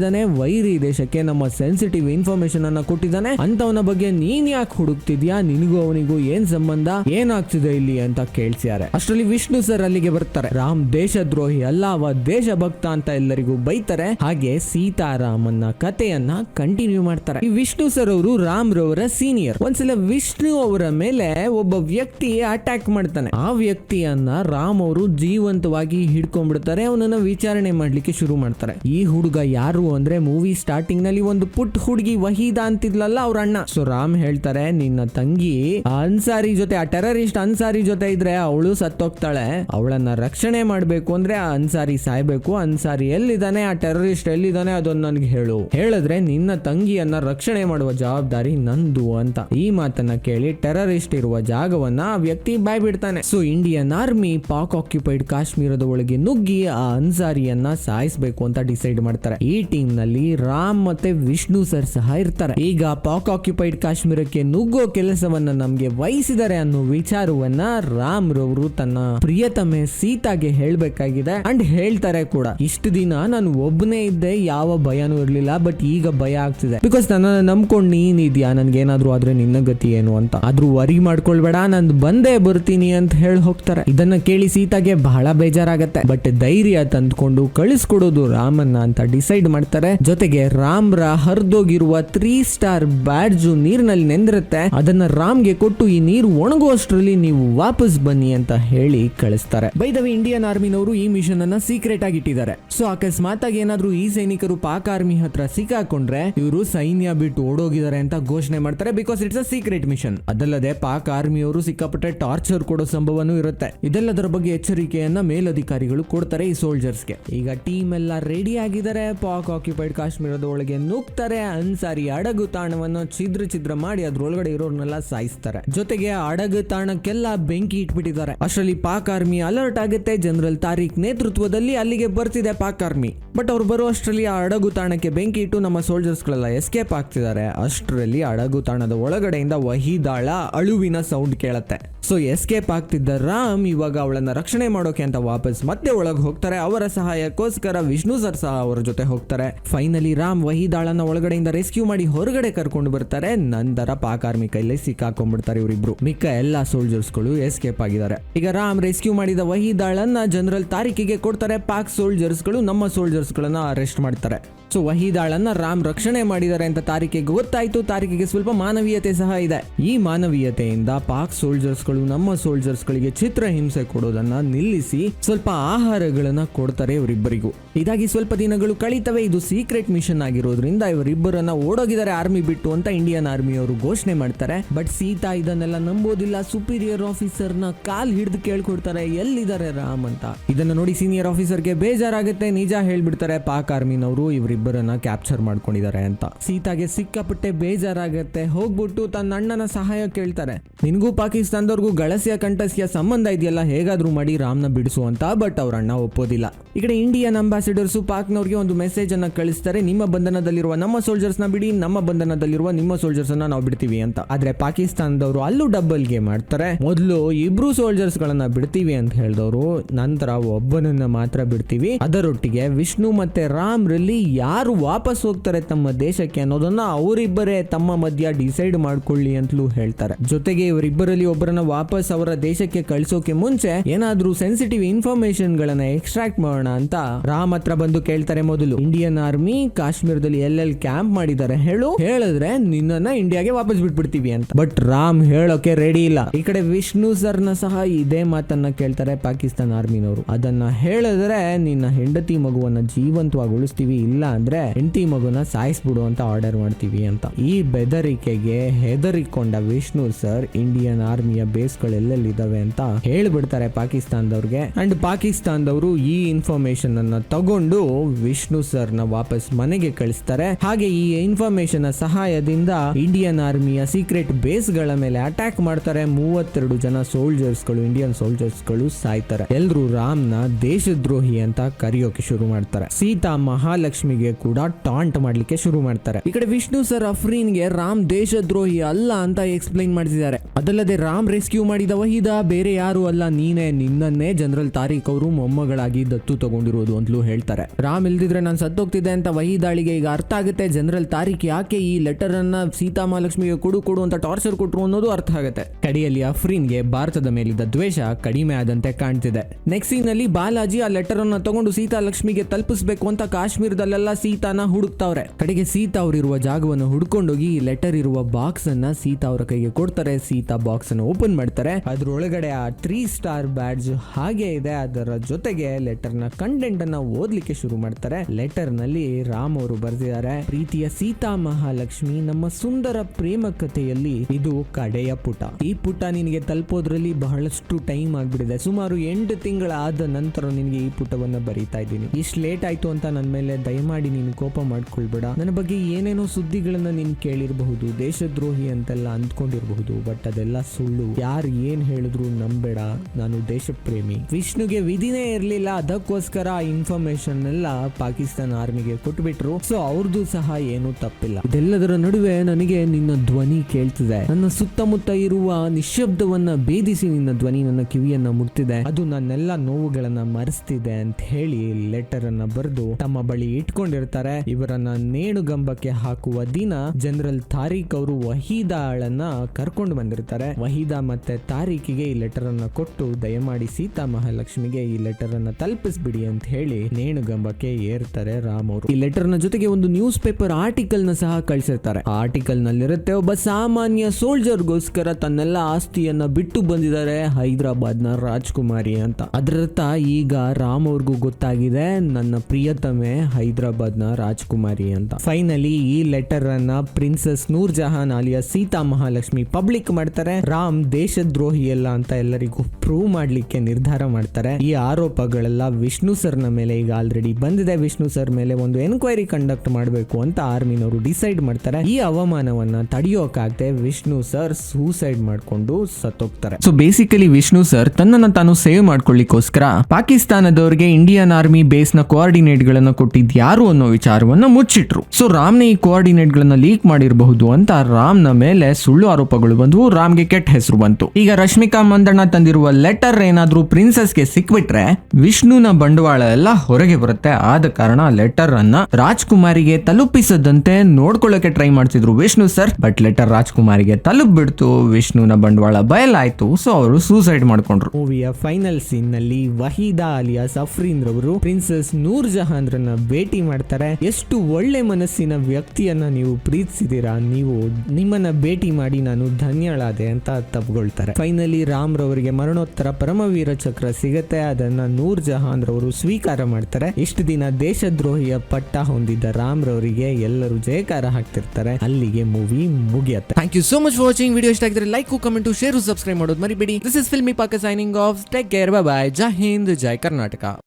ಓಡೋಗಿದ್ದಾನೆ ವೈರಿ ದೇಶಕ್ಕೆ ನಮ್ಮ ಸೆನ್ಸಿಟಿವ್ ಇನ್ಫಾರ್ಮೇಶನ್ ಅನ್ನ ಕೊಟ್ಟಿದ್ದಾನೆ. ಅಂತವನ ಬಗ್ಗೆ ನೀನ್ ಯಾಕೆ ಹುಡುಕ್ತಿದ್ಯಾ? ನಿನಗೂ ಅವನಿಗೂ ಏನ್ ಸಂಬಂಧ? ಏನಾಗ್ತಿದೆ ಇಲ್ಲಿ ಅಂತ ಕೇಳ್ಸಿದ್ದಾರೆ ಅಷ್ಟರಲ್ಲಿ ವಿಷ್ಣು ಸರ್ ಅಲ್ಲಿಗೆ ಬರ್ತಾರೆ. ರಾಮ್ ದೇಶದ್ರೋಹಿ ಅಲ್ಲ, ಅವ ದೇಶಭಕ್ತ ಅಂತ ಎಲ್ಲರಿಗೂ ಬೈತಾರೆ. ಹಾಗೆ ಸೀತಾರಾಮನ್ನ ಕಥೆಯನ್ನ ಕಂಟಿನ್ಯೂ ಮಾಡ್ತಾರೆ. ಈ ವಿಷ್ಣು ಸರ್ ಅವರು ರಾಮ್ ರವರ ಸೀನಿಯರ್ ಒಂದ್ಸಲ ವಿಷ್ಣು ಅವರ ಮೇಲೆ ಒಬ್ಬ ವ್ಯಕ್ತಿ ಅಟ್ಯಾಕ್ ಮಾಡ್ತಾನೆ. ಆ ವ್ಯಕ್ತಿಯನ್ನ ರಾಮ್ ಅವರು ಜೀವಂತವಾಗಿ ಹಿಡ್ಕೊಂಡ್ಬಿಡ್ತಾರೆ. ಅವನನ್ನ ವಿಚಾರಣೆ ಮಾಡ್ಲಿಕ್ಕೆ ಶುರು ಮಾಡ್ತಾರೆ. ಈ ಹುಡುಗ ಯಾರು ಅಂದ್ರೆ ಮೂವಿ ಸ್ಟಾರ್ಟಿಂಗ್ನಲ್ಲಿ ಒಂದು ಪುಟ್ ಹುಡುಗಿ ವಹೀದಾ ಅಂತಿದ್ಲಲ್ಲ ಅವ್ರ ಅಣ್ಣ. ಸೊ ರಾಮ್ ಹೇಳ್ತಾರೆ, ನಿನ್ನ ತಂಗಿ ಅನ್ಸಾರಿ ಜೊತೆ, ಆ ಟೆರರಿಸ್ಟ್ ಅನ್ಸಾರಿ ಜೊತೆ ಇದ್ರೆ ಅವಳು ಸತ್ತೋಗ್ತಾಳೆ. ಅವಳನ್ನ ರಕ್ಷಣೆ ಮಾಡ್ಬೇಕು ಅಂದ್ರೆ ಆ ಅನ್ಸಾರಿ ಸಾಯ್ಬೇಕು. ಅನ್ಸಾರಿ ಎಲ್ಲಿದ್ದಾನೆ, ಆ ಟೆರರಿಸ್ಟ್ ಎಲ್ಲಿದ್ದಾನೆ ಅದೊಂದು ನನ್ಗೆ ಹೇಳು. ಹೇಳಿದ್ರೆ, ನಿನ್ನ ತಂಗಿಯನ್ನ ರಕ್ಷಣೆ ಮಾಡುವ ಜವಾಬ್ದಾರಿ ನಂದು ಅಂತ. ಈ ಮಾತನ್ನ ಕೇಳಿ ಟೆರರಿಸ್ಟ್ ಇರುವ ಜಾಗವನ್ನ ಆ ವ್ಯಕ್ತಿ ಬಾಯ್ ಬಿಡ್ತಾನೆ so Indian army Pak occupied ಕಾಶ್ಮೀರದ ಒಳಗೆ ನುಗ್ಗಿ ಆ ಅನ್ಸಾರಿಯನ್ನ ಸಾಯಿಸಬೇಕು ಅಂತ ಡಿಸೈಡ್ ಮಾಡ್ತಾರೆ. ಈ ಟೀಮ್ನಲ್ಲಿ ರಾಮ್ ಮತ್ತೆ ವಿಷ್ಣು ಸರ್ ಸಹ ಇರ್ತಾರೆ. ಈಗ ಪಾಕ್ ಆಕ್ಯುಪೈಡ್ ಕಾಶ್ಮೀರಕ್ಕೆ ನುಗ್ಗೋ ಕೆಲಸವನ್ನ ನಮ್ಗೆ ವಹಿಸಿದ್ದಾರೆ ಅನ್ನೋ ವಿಚಾರವನ್ನ ರಾಮ್ ರವರು ತನ್ನ ಪ್ರಿಯತಮೆ ಸೀತಾಗೆ ಹೇಳ್ಬೇಕಾಗಿದೆ ಅಂಡ್ ಹೇಳ್ತಾರೆ ಕೂಡ. ಇಷ್ಟು ದಿನ ನಾನು ಒಬ್ಬನೇ ಇದ್ದೆ, ಯಾವ ಭಯನೂ ಇರ್ಲಿಲ್ಲ, ಬಟ್ ಈಗ ಭಯ ಆಗ್ತಿದೆ. ಬಿಕಾಸ್ ನನ್ನ ನಂಬ್ಕೊಂಡು ನೀನ್ ಇದೆಯಾ? ನನ್ಗೆ ಏನಾದ್ರು ಆದ್ರೆ ನಿನ್ನ ಗತಿ ಏನು ಅಂತ. ಆದ್ರೂ ವರಿ ಮಾಡ್ಕೊಳ್ಬೇಡ, ನಾನು ಬಂದೇ ಬರ್ತೀನಿ ಅಂತ ಹೇಳಿ ಹೋಗ್ತಾರೆ. ಇದನ್ನ ಕೇಳಿ ಸೀತಾಗೆ ಬಹಳ ಬೇಜಾರಾಗತ್ತೆ. ಬಟ್ ಧೈರ್ಯ ತಂದ್ಕೊಂಡು ಕಳಿಸ್ಕೊಡೋದು ರಾಮನ್ನ ಅಂತ ಡಿಸೈಡ್ ಮಾಡ್ತಾರೆ. ಜೊತೆಗೆ ರಾಮ್ ರ ಹರಿದೋಗಿರುವ ತ್ರೀ ಸ್ಟಾರ್ ಬ್ಯಾಡ್ಜು ನೀರಿನಲ್ಲಿ ನೆಂದಿರುತ್ತೆ. ಅದನ್ನ ರಾಮ್ಗೆ ಕೊಟ್ಟು ಈ ನೀರು ಒಣಗುವಷ್ಟರಲ್ಲಿ ನೀವು ವಾಪಸ್ ಬನ್ನಿ ಅಂತ ಹೇಳಿ ಕಳಿಸ್ತಾರೆ. ಬೈದವಿ ಇಂಡಿಯನ್ ಆರ್ಮಿನವರು ಈ ಮಿಷನ್ ಅನ್ನ ಸೀಕ್ರೆಟ್ ಆಗಿ ಇಟ್ಟಿದ್ದಾರೆ. ಸೊ ಅಕಸ್ಮಾತ್ ಆಗಿ ಏನಾದ್ರೂ ಈ ಸೈನಿಕರು ಪಾಕ್ ಆರ್ಮಿ ಹತ್ರ ಸಿಕ್ಕಾಕೊಂಡ್ರೆ ಇವರು ಸೈನ್ಯ ಬಿಟ್ಟು ಓಡೋಗಿದ್ದಾರೆ ಅಂತ ಘೋಷಣೆ ಮಾಡ್ತಾರೆ because it's a secret mission ಅದಲ್ಲದೆ ಪಾಕ್ ಆರ್ಮಿಯವರು ಸಿಕ್ಕಾಪಟ್ಟೆ ಟಾರ್ಚರ್ ಕೊಡೋ ಸಂಭವನೂ ಇರುತ್ತೆ. ಇದೆಲ್ಲದರ ಬಗ್ಗೆ ಎಚ್ಚರಿಕೆಯನ್ನ ಮೇಲಧಿಕಾರಿಗಳು ಕೊಡ್ತಾರೆ ಈ ಸೋಲ್ಜರ್ಸ್ಗೆ ಈಗ ಟೀಮ್ ಎಲ್ಲ ರೆಡಿ ಆಗಿದ್ದಾರೆ ಪಾಕ್ ಆಕ್ಯುಪೈಡ್ ಕಾಶ್ಮೀರದ ಒಳಗೆ ನುಗ್ತಾರೆ, ಅನ್ಸಾರಿ ಅಡಗು ತಾಣವನ್ನು ಛಿದ್ರ ಛಿದ್ರ ಮಾಡಿ ಅದ್ರೊಳಗಡೆ ಇರೋರ್ನೆಲ್ಲ ಸಾಯಿಸ್ತಾರೆ. ಜೊತೆಗೆ ಅಡಗು ತಾಣಕ್ಕೆಲ್ಲ ಬೆಂಕಿ ಇಟ್ಬಿಟ್ಟಿದ್ದಾರೆ. ಅಷ್ಟರಲ್ಲಿ ಪಾಕ್ ಆರ್ಮಿ ಅಲರ್ಟ್ ಆಗುತ್ತೆ. ಜನರಲ್ ತಾರೀಖ್ ನೇತೃತ್ವದಲ್ಲಿ ಅಲ್ಲಿಗೆ ಬರ್ತಿದೆ ಪಾಕ್ ಆರ್ಮಿ. ಬಟ್ ಅವ್ರು ಬರೋ ಅಷ್ಟರಲ್ಲಿ ಆ ಅಡಗು ತಾಣಕ್ಕೆ ಬೆಂಕಿ ಇಟ್ಟು ನಮ್ಮ ಸೋಲ್ಜರ್ಸ್ ಗಳೆಲ್ಲ ಎಸ್ಕೇಪ್ ಆಗ್ತಿದ್ದಾರೆ. ಅಷ್ಟರಲ್ಲಿ ಅಡಗು ತಾಣದ ಒಳಗಡೆಯಿಂದ ವಹಿದಾಳ ಅಳುವಿನ ಸೌಂಡ್ ಕೇಳತ್ತೆ. ಸೊ ಎಸ್ಕೇಪ್ ಆಗ್ತಿದ್ದ ರಾಮ್ ಇವಾಗ ಅವಳನ್ನ ರಕ್ಷಣೆ ಮಾಡೋಕೆ ಅಂತ ವಾಪಸ್ ಮತ್ತೆ ಒಳಗೆ ಹೋಗ್ತಾರೆ. ಅವರ ಸಹಾಯಕ್ಕೋಸ್ಕರ ವಿಷ್ಣು ಸರ್ ಸಹ ಅವರ ಜೊತೆ ಹೋಗ್ತಾರೆ. ಫೈನಲಿ ರಾಮ್ ವಹಿದಾಳನ್ನ ಒಳಗಡೆಯಿಂದ ರೆಸ್ಕ್ಯೂ ಮಾಡಿ ಹೊರಗಡೆ ಕರ್ಕೊಂಡು ಬರ್ತಾರೆ. ನಂತರ ಪಾಕ್ ಕೈಲೇ ಕೈಲಿ ಸಿಕ್ಕಾಕೊಂಡ್ಬಿಡ್ತಾರೆ ಇವರಿಬ್ರು. ಮಿಕ್ಕ ಎಲ್ಲಾ ಸೋಲ್ಜರ್ಸ್ಗಳು ಎಸ್ಕೇಪ್ ಆಗಿದ್ದಾರೆ. ಈಗ ರಾಮ್ ರೆಸ್ಕ್ಯೂ ಮಾಡಿದ ವಹಿದಾಳನ್ನ ಜನರಲ್ ತಾರೀಕಿಗೆ ಕೊಡ್ತಾರೆ. ಪಾಕ್ ಸೋಲ್ಜರ್ಸ್ಗಳು ನಮ್ಮ ಸೋಲ್ಜರ್ಸ್ ಗಳನ್ನ ಅರೆಸ್ಟ್ ಮಾಡ್ತಾರೆ. ಸೊ ವಹಿದಾಳನ್ನ ರಾಮ್ ರಕ್ಷಣೆ ಮಾಡಿದ್ದಾರೆ ಅಂತ ತಾರೀಕಿಗೆ ಗೊತ್ತಾಯ್ತು. ತಾರಿಕೆಗೆ ಸ್ವಲ್ಪ ಮಾನವೀಯತೆ ಸಹ ಇದೆ. ಈ ಮಾನವೀಯತೆಯಿಂದ ಪಾಕ್ ಸೋಲ್ಜರ್ಸ್ಗಳು ನಮ್ಮ ಸೋಲ್ಜರ್ಸ್ ಗಳಿಗೆ ಚಿತ್ರ ಹಿಂಸೆ ಕೊಡೋದನ್ನ ನಿಲ್ಲಿಸಿ ಸ್ವಲ್ಪ ಆಹಾರಗಳನ್ನ ಕೊಡ್ತಾರೆ ಇವರಿಬ್ಬರಿಗೂ. ಇದಾಗಿ ಸ್ವಲ್ಪ ದಿನಗಳು ಕಳೀತವೆ. ಇದು ಸೀಕ್ರೆಟ್ ಮಿಷನ್ ಆಗಿರೋದ್ರಿಂದ ಇವರಿಬ್ಬರನ್ನ ಓಡೋಗಿದ್ದಾರೆ ಆರ್ಮಿ ಬಿಟ್ಟು ಅಂತ ಇಂಡಿಯನ್ ಆರ್ಮಿ ಅವರು ಘೋಷಣೆ ಮಾಡ್ತಾರೆ. ಬಟ್ ಸೀತಾ ಇದನ್ನೆಲ್ಲ ನಂಬೋದಿಲ್ಲ. ಸುಪೀರಿಯರ್ ಆಫೀಸರ್ನ ಕಾಲ್ ಹಿಡಿದು ಕೇಳ್ಕೊಡ್ತಾರೆ. ಎಲ್ಲಿದ್ದಾರೆ ರಾಮ್ ಅಂತ. ಇದನ್ನ ನೋಡಿ ಸೀನಿಯರ್ ಆಫೀಸರ್ಗೆ ಬೇಜಾರಾಗುತ್ತೆ. ನಿಜ ಹೇಳ್ಬಿಡ್ತಾರೆ ಪಾಕ್ ಆರ್ಮಿನವರು ಇವರಿಬ್ಬರನ್ನ ಕ್ಯಾಪ್ಚರ್ ಮಾಡ್ಕೊಂಡಿದ್ದಾರೆ ಅಂತ. ಸೀತಾಗೆ ಸಿಕ್ಕಾಪಟ್ಟೆ ಬೇಜಾರಾಗತ್ತೆ. ಹೋಗ್ಬಿಟ್ಟು ತನ್ನ ಅಣ್ಣನ ಸಹಾಯ ಕೇಳ್ತಾರೆ. ನಿನಗೂ ಪಾಕಿಸ್ತಾನದವ್ರಿಗೂ ಗಳಸಿಯ ಕಂಠಸ್ಯ ಸಂಬಂಧ ಇದೆಯಲ್ಲ, ಹೇಗಾದ್ರೂ ಮಾಡಿ ರಾಮ್ನ ಬಿಡಿಸು ಅಂತ, ಬಟ್ ಅವ್ರ ಅಣ್ಣ ಒಪ್ಪೋದಿಲ್ಲ. ಈ ಕಡೆ ಇಂಡಿಯನ್ ಅಂಬಾಸಿಡರ್ಸ್ ಪಾಕ್ನವ್ರಿಗೆ ಒಂದು ಮೆಸೇಜ್ ಅನ್ನ ಕಳಿಸ್ತಾರೆ. ನಿಮ್ಮ ಬಂಧನದಲ್ಲಿರುವ ನಮ್ಮ ಸೋಲ್ಜರ್ಸ್ನ ಬಿಡಿ, ನಮ್ಮ ಬಂಧನದಲ್ಲಿರುವ ನಿಮ್ಮ ಸೋಲ್ಜರ್ಸ್ ಅನ್ನ ನಾವು ಬಿಡ್ತೀವಿ ಅಂತ. ಆದ್ರೆ ಪಾಕಿಸ್ತಾನದವರು ಅಲ್ಲೂ ಡಬಲ್ ಗೇಮ್ ಮಾಡ್ತಾರೆ ಮೊದಲು ಇಬ್ರು ಸೋಲ್ಜರ್ಸ್ ಗಳನ್ನ ಬಿಡ್ತೀವಿ ಅಂತ ಹೇಳಿದವರು, ನಂತರ ಒಬ್ಬನನ್ನ ಮಾತ್ರ ಬಿಡ್ತೀವಿ. ಅದರೊಟ್ಟಿಗೆ ವಿಷ್ಣು ಮತ್ತೆ ರಾಮ್ ರಲ್ಲಿ ಯಾರು ವಾಪಸ್ ಹೋಗ್ತಾರೆ ತಮ್ಮ ದೇಶಕ್ಕೆ ಅನ್ನೋದನ್ನ ಅವರಿಬ್ಬರೇ ತಮ್ಮ ಮಧ್ಯ ಡಿಸೈಡ್ ಮಾಡ್ಕೊಳ್ಳಿ ಅಂತಲೂ ಹೇಳ್ತಾರೆ. ಜೊತೆಗೆ ಇವರಿಬ್ಬರಲ್ಲಿ ಒಬ್ಬರನ್ನ ವಾಪಸ್ ಅವರ ದೇಶಕ್ಕೆ ಕಳಿಸೋಕೆ ಮುಂಚೆ ಏನಾದ್ರೂ ಸೆನ್ಸಿಟಿವ್ ಇನ್ಫಾರ್ಮೇಶನ್ ಗಳನ್ನ ಎಕ್ಸ್ಟ್ರಾಕ್ಟ್ ಮಾಡೋಣ ಅಂತ ರಾಮ್ ಹತ್ರ ಬಂದು ಕೇಳ್ತಾರೆ ಮೊದಲು. ಇಂಡಿಯನ್ ಆರ್ಮಿ ಕಾಶ್ಮೀರದಲ್ಲಿ ಎಲ್ಲೆಲ್ಲಿ ಕ್ಯಾಂಪ್ ಮಾಡಿದ್ದಾರೆ ಹೇಳು? ಹೇಳಿದ್ರೆ ನಿನ್ನನ್ನ ಇಂಡಿಯಾಗೆ ವಾಪಸ್ ಬಿಟ್ಬಿಡ್ತೀವಿ ಅಂತ. ಬಟ್ ರಾಮ್ ಹೇಳೋಕೆ ರೆಡಿ ಇಲ್ಲ. ಈ ಕಡೆ ವಿಷ್ಣು ಸರ್ನ ಸಹ ಇದೇ ಮಾತನ್ನ ಕೇಳ್ತಾರೆ ಪಾಕಿಸ್ತಾನ ಆರ್ಮಿನವರು ಅದನ್ನ ಹೇಳಿದ್ರೆ ನಿನ್ನ ಹೆಂಡತಿ ಮಗುವನ್ನ ಜೀವಂತವಾಗಿ ಉಳಿಸ್ತೀವಿ ಇಲ್ಲ ಅಂದ್ರೆ ಹೆಂಡತಿ ಮಗುನ ಸಾಯಿಸ್ಬಿಡು ಅಂತ ಆರ್ಡರ್ ಮಾಡ್ತೀವಿ ಅಂತ. ಈ ಬೆದರಿಕೆಗೆ ಹೆದರಿಕೊಂಡ ವಿಷ್ಣು ಸರ್ ಇಂಡಿಯನ್ ಆರ್ಮಿಯ ಬೇಸ್ಗಳು ಎಲ್ಲೆಲ್ಲಿದಾವೆ ಅಂತ ಹೇಳ್ಬಿಡ್ತಾರೆ ಪಾಕಿಸ್ತಾನದವ್ರಿಗೆ. ಅಂಡ್ ಪಾಕಿಸ್ತಾನದವರು ಈ ಇನ್ಫಾರ್ಮೇಶನ್ ಅನ್ನ ತಗೊಂಡು ವಿಷ್ಣು ಸರ್ನ ವಾಪಸ್ ಮನೆಗೆ ಕಳಿಸ್ತಾರೆ. ಹಾಗೆ ಈ ಇನ್ಫಾರ್ಮೇಶನ್ ಸಹಾಯದಿಂದ ಇಂಡಿಯನ್ ಆರ್ಮಿಯ ಸೀಕ್ರೆಟ್ ಬೇಸ್ಗಳ ಮೇಲೆ ಅಟ್ಯಾಕ್ ಮಾಡ್ತಾರೆ. ಮೂವತ್ತೆರಡು ಜನ ಸೋಲ್ಜರ್ಸ್ಗಳು ಇಂಡಿಯನ್ ಸೋಲ್ಜರ್ಸ್ಗಳು ಸಾಯ್ತಾರೆ. ಎಲ್ರು ರಾಮ್ನ ದೇಶದ್ರೋಹಿ ಅಂತ ಕರೆಯೋಕೆ ಶುರು ಮಾಡ್ತಾರೆ. ಸೀತಾ ಮಹಾಲಕ್ಷ್ಮಿಗೆ ಕೂಡ ಟಾಂಟ್ ಮಾಡ್ಲಿಕ್ಕೆ ಶುರು ಮಾಡ್ತಾರೆ. ಈ ಕಡೆ ವಿಷ್ಣು ಸರ್ ಅಫ್ರೀನ್ಗೆ ರಾಮ್ ದೇಶದ್ರೋಹಿ ಅಲ್ಲ ಅಂತ ಎಕ್ಸ್ಪ್ಲೈನ್ ಮಾಡಿದ್ದಾರೆ ಅದಲ್ಲದೆ ರಾಮ್ ರೆಸ್ಕ್ಯೂ ಮಾಡಿದ ವಹಿದ, ಬೇರೆ ಯಾರು ಅಲ್ಲ, ನೀನೇ ನಿನ್ನನ್ನೇ ಜನರಲ್ ತಾರೀಖ್ ಅವರು ಮೊಮ್ಮಗಳಾಗಿ ದತ್ತು ತಗೊಂಡಿರೋದು ಅಂತಲೂ ಹೇಳ್ತಾರೆ. ರಾಮ್ ಇಲ್ದಿದ್ರೆ ನಾನು ಸತ್ತೋಗ್ತಿದ್ದೆ ಅಂತ ವಹಿದಾಳಿಗೆ ಈಗ ಅರ್ಥ ಆಗುತ್ತೆ, ಜನರಲ್ ತಾರೀಖ್ ಯಾಕೆ ಈ ಲೆಟರ್ ಅನ್ನ ಸೀತಾ ಮಹಾಲಕ್ಷ್ಮಿಗೆ ಕೊಡು ಕೊಡು ಅಂತ ಟಾರ್ಚರ್ ಕೊಟ್ರು ಅನ್ನೋದು ಅರ್ಥ ಆಗುತ್ತೆ. ಕಡೆಯಲ್ಲಿ ಅಫ್ರೀನ್ಗೆ ಭಾರತದ ಮೇಲಿದ್ದ ದ್ವೇಷ ಕಡಿಮೆ ಆದಂತೆ ಕಾಣ್ತಿದೆ. ನೆಕ್ಸ್ಟ್ ಸೀನ್ ಅಲ್ಲಿ ಬಾಲಾಜಿ ಆ ಲೆಟರ್ ಅನ್ನ ತಗೊಂಡು ಸೀತಾ ಲಕ್ಷ್ಮಿಗೆ ತಲುಪಿಸಬೇಕು ಅಂತ ಕಾಶ್ಮೀರದಲ್ಲೆಲ್ಲ ಸೀತಾನ ಹುಡುಕ್ತಾವ್ರೆ. ಕಡೆಗೆ ಸೀತಾ ಅವರಿರುವ ಜಾಗವನ್ನು ಹುಡ್ಕೊಂಡೋಗಿ ಲೆಟರ್ ಇರುವ ಬಾಕ್ಸ್ ಅನ್ನ ಸೀತಾ ಅವರ ಕೈಗೆ ಕೊಡ್ತಾರೆ. ಸೀತಾ ಬಾಕ್ಸ್ ಅನ್ನು ಓಪನ್ ಮಾಡ್ತಾರೆ. ಅದ್ರೊಳಗಡೆ ಆ ತ್ರೀ ಸ್ಟಾರ್ ಬ್ಯಾಡ್ಜ್ ಹಾಗೆ ಇದೆ. ಅದರ ಜೊತೆಗೆ ಲೆಟರ್ನ ಕಂಟೆಂಟ್ ಅನ್ನ ಓದ್ಲಿಕ್ಕೆ ಶುರು ಮಾಡ್ತಾರೆ. ಲೆಟರ್ನಲ್ಲಿ ರಾಮ್ ಅವರು ಬರೆದಿದ್ದಾರೆ. ಪ್ರೀತಿಯ ಸೀತಾ ಮಹಾಲಕ್ಷ್ಮಿ, ನಮ್ಮ ಸುಂದರ ಪ್ರೇಮ ಕಥೆಯಲ್ಲಿ ಇದು ಕಡೆಯ ಪುಟ. ಈ ಪುಟ ನಿನಗೆ ತಲುಪೋದ್ರಲ್ಲಿ ಬಹಳಷ್ಟು ಟೈಮ್ ಆಗ್ಬಿಟ್ಟಿದೆ. ಸುಮಾರು ಎಂಟು ತಿಂಗಳಾದ ನಂತರ ನಿನಗೆ ಈ ಪುಟವನ್ನ ಬರೀತಾ ಇದ್ದೀನಿ. ಇಷ್ಟು ಲೇಟ್ ಆಯ್ತು ಅಂತ ನನ್ನ ಮೇಲೆ ದಯಮಾಡಿ ನೀನು ಕೋಪ ಮಾಡ್ಕೊಳ್ಬೇಡ. ನನ್ನ ಬಗ್ಗೆ ಏನೇನೋ ಸುದ್ದಿಗಳನ್ನ ನೀನು ಕೇಳಿರಬಹುದು, ದೇಶದ್ರೋಹಿ ಅಂತೆಲ್ಲ ಅಂದ್ಕೊಂಡಿರಬಹುದು ಬಟ್ ಅದೆಲ್ಲ ಸುಳ್ಳು. ಯಾರು ಏನ್ ಹೇಳಿದ್ರು ನಂಬೇಡ, ನಾನು ದೇಶ ಪ್ರೇಮಿ ವಿಷ್ಣುಗೆ ವಿಧಿನೇ ಇರ್ಲಿಲ್ಲ, ಅದಕ್ಕೋಸ್ಕರ ಆ ಇನ್ಫಾರ್ಮೇಶನ್ ಎಲ್ಲ ಪಾಕಿಸ್ತಾನ ಆರ್ಮಿಗೆ ಕೊಟ್ಬಿಟ್ರು. ಸೊ ಅವ್ರದ್ದು ಸಹ ಏನು ತಪ್ಪಿಲ್ಲ. ಇದೆಲ್ಲದರ ನಡುವೆ ನನಗೆ ನಿನ್ನ ಧ್ವನಿ ಕೇಳ್ತಿದೆ. ನನ್ನ ಸುತ್ತಮುತ್ತ ಇರುವ ನಿಶಬ್ದವನ್ನ ಭೇದಿಸಿ ನಿನ್ನ ಧ್ವನಿ ನನ್ನ ಕಿವಿಯನ್ನ ಮುಟ್ತಿದೆ. ಅದು ನನ್ನೆಲ್ಲ ನೋವುಗಳನ್ನ ಮರೆಸ್ತಿದೆ ಅಂತ ಹೇಳಿ ಲೆಟರ್ ಅನ್ನ ಬರೆದು ತಮ್ಮ ಬಳಿ ಇಟ್ಕೊಂಡಿರ್ತಾರೆ. ಇವರನ್ನ ನೇಣುಗಂಬಕ್ಕೆ ಹಾಕುವ ದಿನ ಜನರಲ್ ತಾರೀಖ್ ಅವರು ವಹೀದಾಳನ್ನ ಕರ್ಕೊಂಡು ಬಂದಿರ್ತಾರೆ. ವಹೀದಾ ಮತ್ತೆ ತಾರೀಖಿಗೆ ಈ ಲೆಟರ್ ಅನ್ನ ಕೊಟ್ಟು ದಯಮಾಡಿ ಸೀತಾ ಮಹಾಲಕ್ಷ್ಮಿಗೆ ಈ ಲೆಟರ್ ಅನ್ನ ತಲುಪಿಸ್ಬಿಡಿ ಅಂತ ಹೇಳಿ ನೇಣುಗಂಬಕ್ಕೆ ಏರ್ತಾರೆ ರಾಮ್ ಅವರು. ಈ ಲೆಟರ್ನ ಜೊತೆಗೆ ಒಂದು ನ್ಯೂಸ್ ಪೇಪರ್ ಆರ್ಟಿಕಲ್ನ ಸಹ ಕಳಿಸಿರ್ತಾರೆ. ಆರ್ಟಿಕಲ್ ನಲ್ಲಿರುತ್ತೆ ಒಬ್ಬ ಸಾಮಾನ್ಯ ಸೋಲ್ಜರ್ ಗೋಸ್ಕರ ತನ್ನೆಲ್ಲ ಆಸ್ತಿಯನ್ನ ಬಿಟ್ಟು ಬಂದಿದ್ದಾರೆ ಹೈದರಾಬಾದ್ನ ರಾಜ್ಕುಮಾರಿ ಅಂತ. ಅದರರ್ಥ ಈಗ ರಾಮ್ ಅವ್ರಿಗೂ ಗೊತ್ತಾಗಿದೆ, ನನ್ನ ಪ್ರಿಯತಮೆ ಹೈದರಾಬಾದ್ ನ ರಾಜ್ಕುಮಾರಿ ಅಂತ. ಫೈನಲಿ ಈ ಲೆಟರ್ ಅನ್ನ princess Noor Jahan alias Sita Mahalakshmi public ಮಾಡ್ತಾರೆ. ರಾಮ್ ದೇಶದ್ರೋಹಿ ಅಲ್ಲ ಅಂತ ಎಲ್ಲರಿಗೂ ಪ್ರೂವ್ ಮಾಡ್ಲಿಕ್ಕೆ ನಿರ್ಧಾರ ಮಾಡ್ತಾರೆ. ಈ ಆರೋಪಗಳೆಲ್ಲ ವಿಷ್ಣು ಸರ್ನ ಮೇಲೆ ಈಗ ಆಲ್ರೆಡಿ ಬಂದಿದೆ. ವಿಷ್ಣು ಸರ್ ಮೇಲೆ ಒಂದು ಎನ್ಕ್ವೈರಿ ಕಂಡಕ್ಟ್ ಮಾಡಬೇಕು ಅಂತ ಆರ್ಮಿನವರು ಡಿಸೈಡ್ ಮಾಡ್ತಾರೆ. ಈ ಅವಮಾನವನ್ನ ತಡೆಯೋಕಾಗದೆ ವಿಷ್ಣು ಸರ್ ಸೂಸೈಡ್ ಮಾಡ್ಕೊಂಡು ಸತ್ತೋಗ್ತಾರೆ. ಸೊ ಬೇಸಿಕಲಿ ವಿಷ್ಣು ಸರ್ ತನ್ನನ್ನ ತಾನು ಸೇವ್ ಮಾಡ್ಕೊಳ್ಳಿಕ್ಕೋಸ್ಕರ ಪಾಕಿಸ್ತಾನದವರಿಗೆ ಇಂಡಿಯನ್ ಆರ್ಮಿ ಬೇಸ್ನ ಕೋಆರ್ಡಿನೇಟ್ ಗಳನ್ನ ಕೊಟ್ಟಿದ್ ಯಾರು ಅನ್ನೋ ವಿಚಾರವನ್ನ ಮುಚ್ಚಿಟ್ರು. ಸೊ ರಾಮ್ನ ಈ ಕೋಆರ್ಡಿನೇಟ್ ಗಳನ್ನ ಲೀಕ್ ಮಾಡಿರಬಹುದು ಅಂತ ರಾಮ್ನ ಮೇಲೆ ಸುಳ್ಳು ಆರೋಪಗಳು ಬಂದವು, ರಾಮ್ಗೆ ಕೆಟ್ಟ ಹೆಸರು ಬಂತು. ಈಗ ರಶ್ಮಿಕಾ ಮಂದಣ್ಣ ತಂದಿರುವ ಲೆಟರ್ ಏನಾದ್ರೂ ಪ್ರಿನ್ಸಸ್ಗೆ ಸಿಕ್ಬಿಟ್ರೆ, ವಿಷ್ಣುನ ಬಂಡವಾಳ ಎಲ್ಲ ಹೊರಗೆ ಬರುತ್ತೆ. ಆದ ಕಾರಣ ಲೆಟರ್ ಅನ್ನ ರಾಜ್ಕುಮಾರಿಗೆ ತಲುಪಿಸದಂತೆ ನೋಡ್ಕೊಳ್ಳೋಕೆ ಟ್ರೈ ಮಾಡ್ತಿದ್ರು ವಿಷ್ಣು ಸರ್ ಬಟ್ ಲೆಟರ್ ರಾಜ್ಕುಮಾರಿಗೆ ತಲುಪ್ಬಿಡ್ತು, ವಿಷ್ಣುನ ಬಂಡವಾಳ ಬಯಲಾಯ್ತು. ಸೊ ಅವರು ಸೂಸೈಡ್ ಮಾಡ್ಕೊಂಡ್ರು. ಮೂವಿಯ ಫೈನಲ್ ಸೀನ್ನಲ್ಲಿ ವಹೀದಾ ಅಲಿಯಾ ಸಫ್ರೀನ್ ರವರು ಪ್ರಿನ್ಸಸ್ ನೂರ್ ಜಹಾನ್ ರನ್ನ ಭೇಟಿ ಮಾಡ್ತಾರೆ. ಎಷ್ಟು ಒಳ್ಳೆ ಮನಸ್ಸಿನ ವ್ಯಕ್ತಿಯನ್ನ ನೀವು ಪ್ರೀತಿಸಿದೀರಾ, ನೀವು ನಿಮ್ಮನ್ನ ಭೇಟಿ ಮಾಡಿ ನಾನು ಧನ್ಯಳಾದೆ ಅಂತ ತಪ್ಕೊಳ್ತಾರೆ. ಫೈನಲಿ ರಾಮ್ ರವರಿಗೆ ಮರಣೋತ್ತರ ಪರಮವೀರ ಚಕ್ರ ಸಿಗತ್ತೆ. ಅದನ್ನ ನೂರ್ ಜಹಾನ್ ರವರು ಸ್ವೀಕಾರ ಮಾಡ್ತಾರೆ. ಇಷ್ಟು ದಿನ ದೇಶದ್ರೋಹಿಯ ಪಟ್ಟ ಹೊಂದಿದ್ದ ರಾಮ್ ರವರಿಗೆ ಎಲ್ಲರೂ ಜಯಕಾರ ಹಾಕ್ತಿರ್ತಾರೆ. ಅಲ್ಲಿಗೆ movie ಮುಗಿಯತ್ತೆ. Thank you so much for watching video ಇಷ್ಟ ಆಗಿದ್ರೆ ಲೈಕ್ ಕಮೆಂಟ್ ಶೇರ್ ಸಬ್ಸ್ಕ್ರೈಬ್ ಮಾಡೋದು ಮರಿಬೇಡಿ. This is Filmi Paaka signing off take care bye Jai Hind Jai Karnataka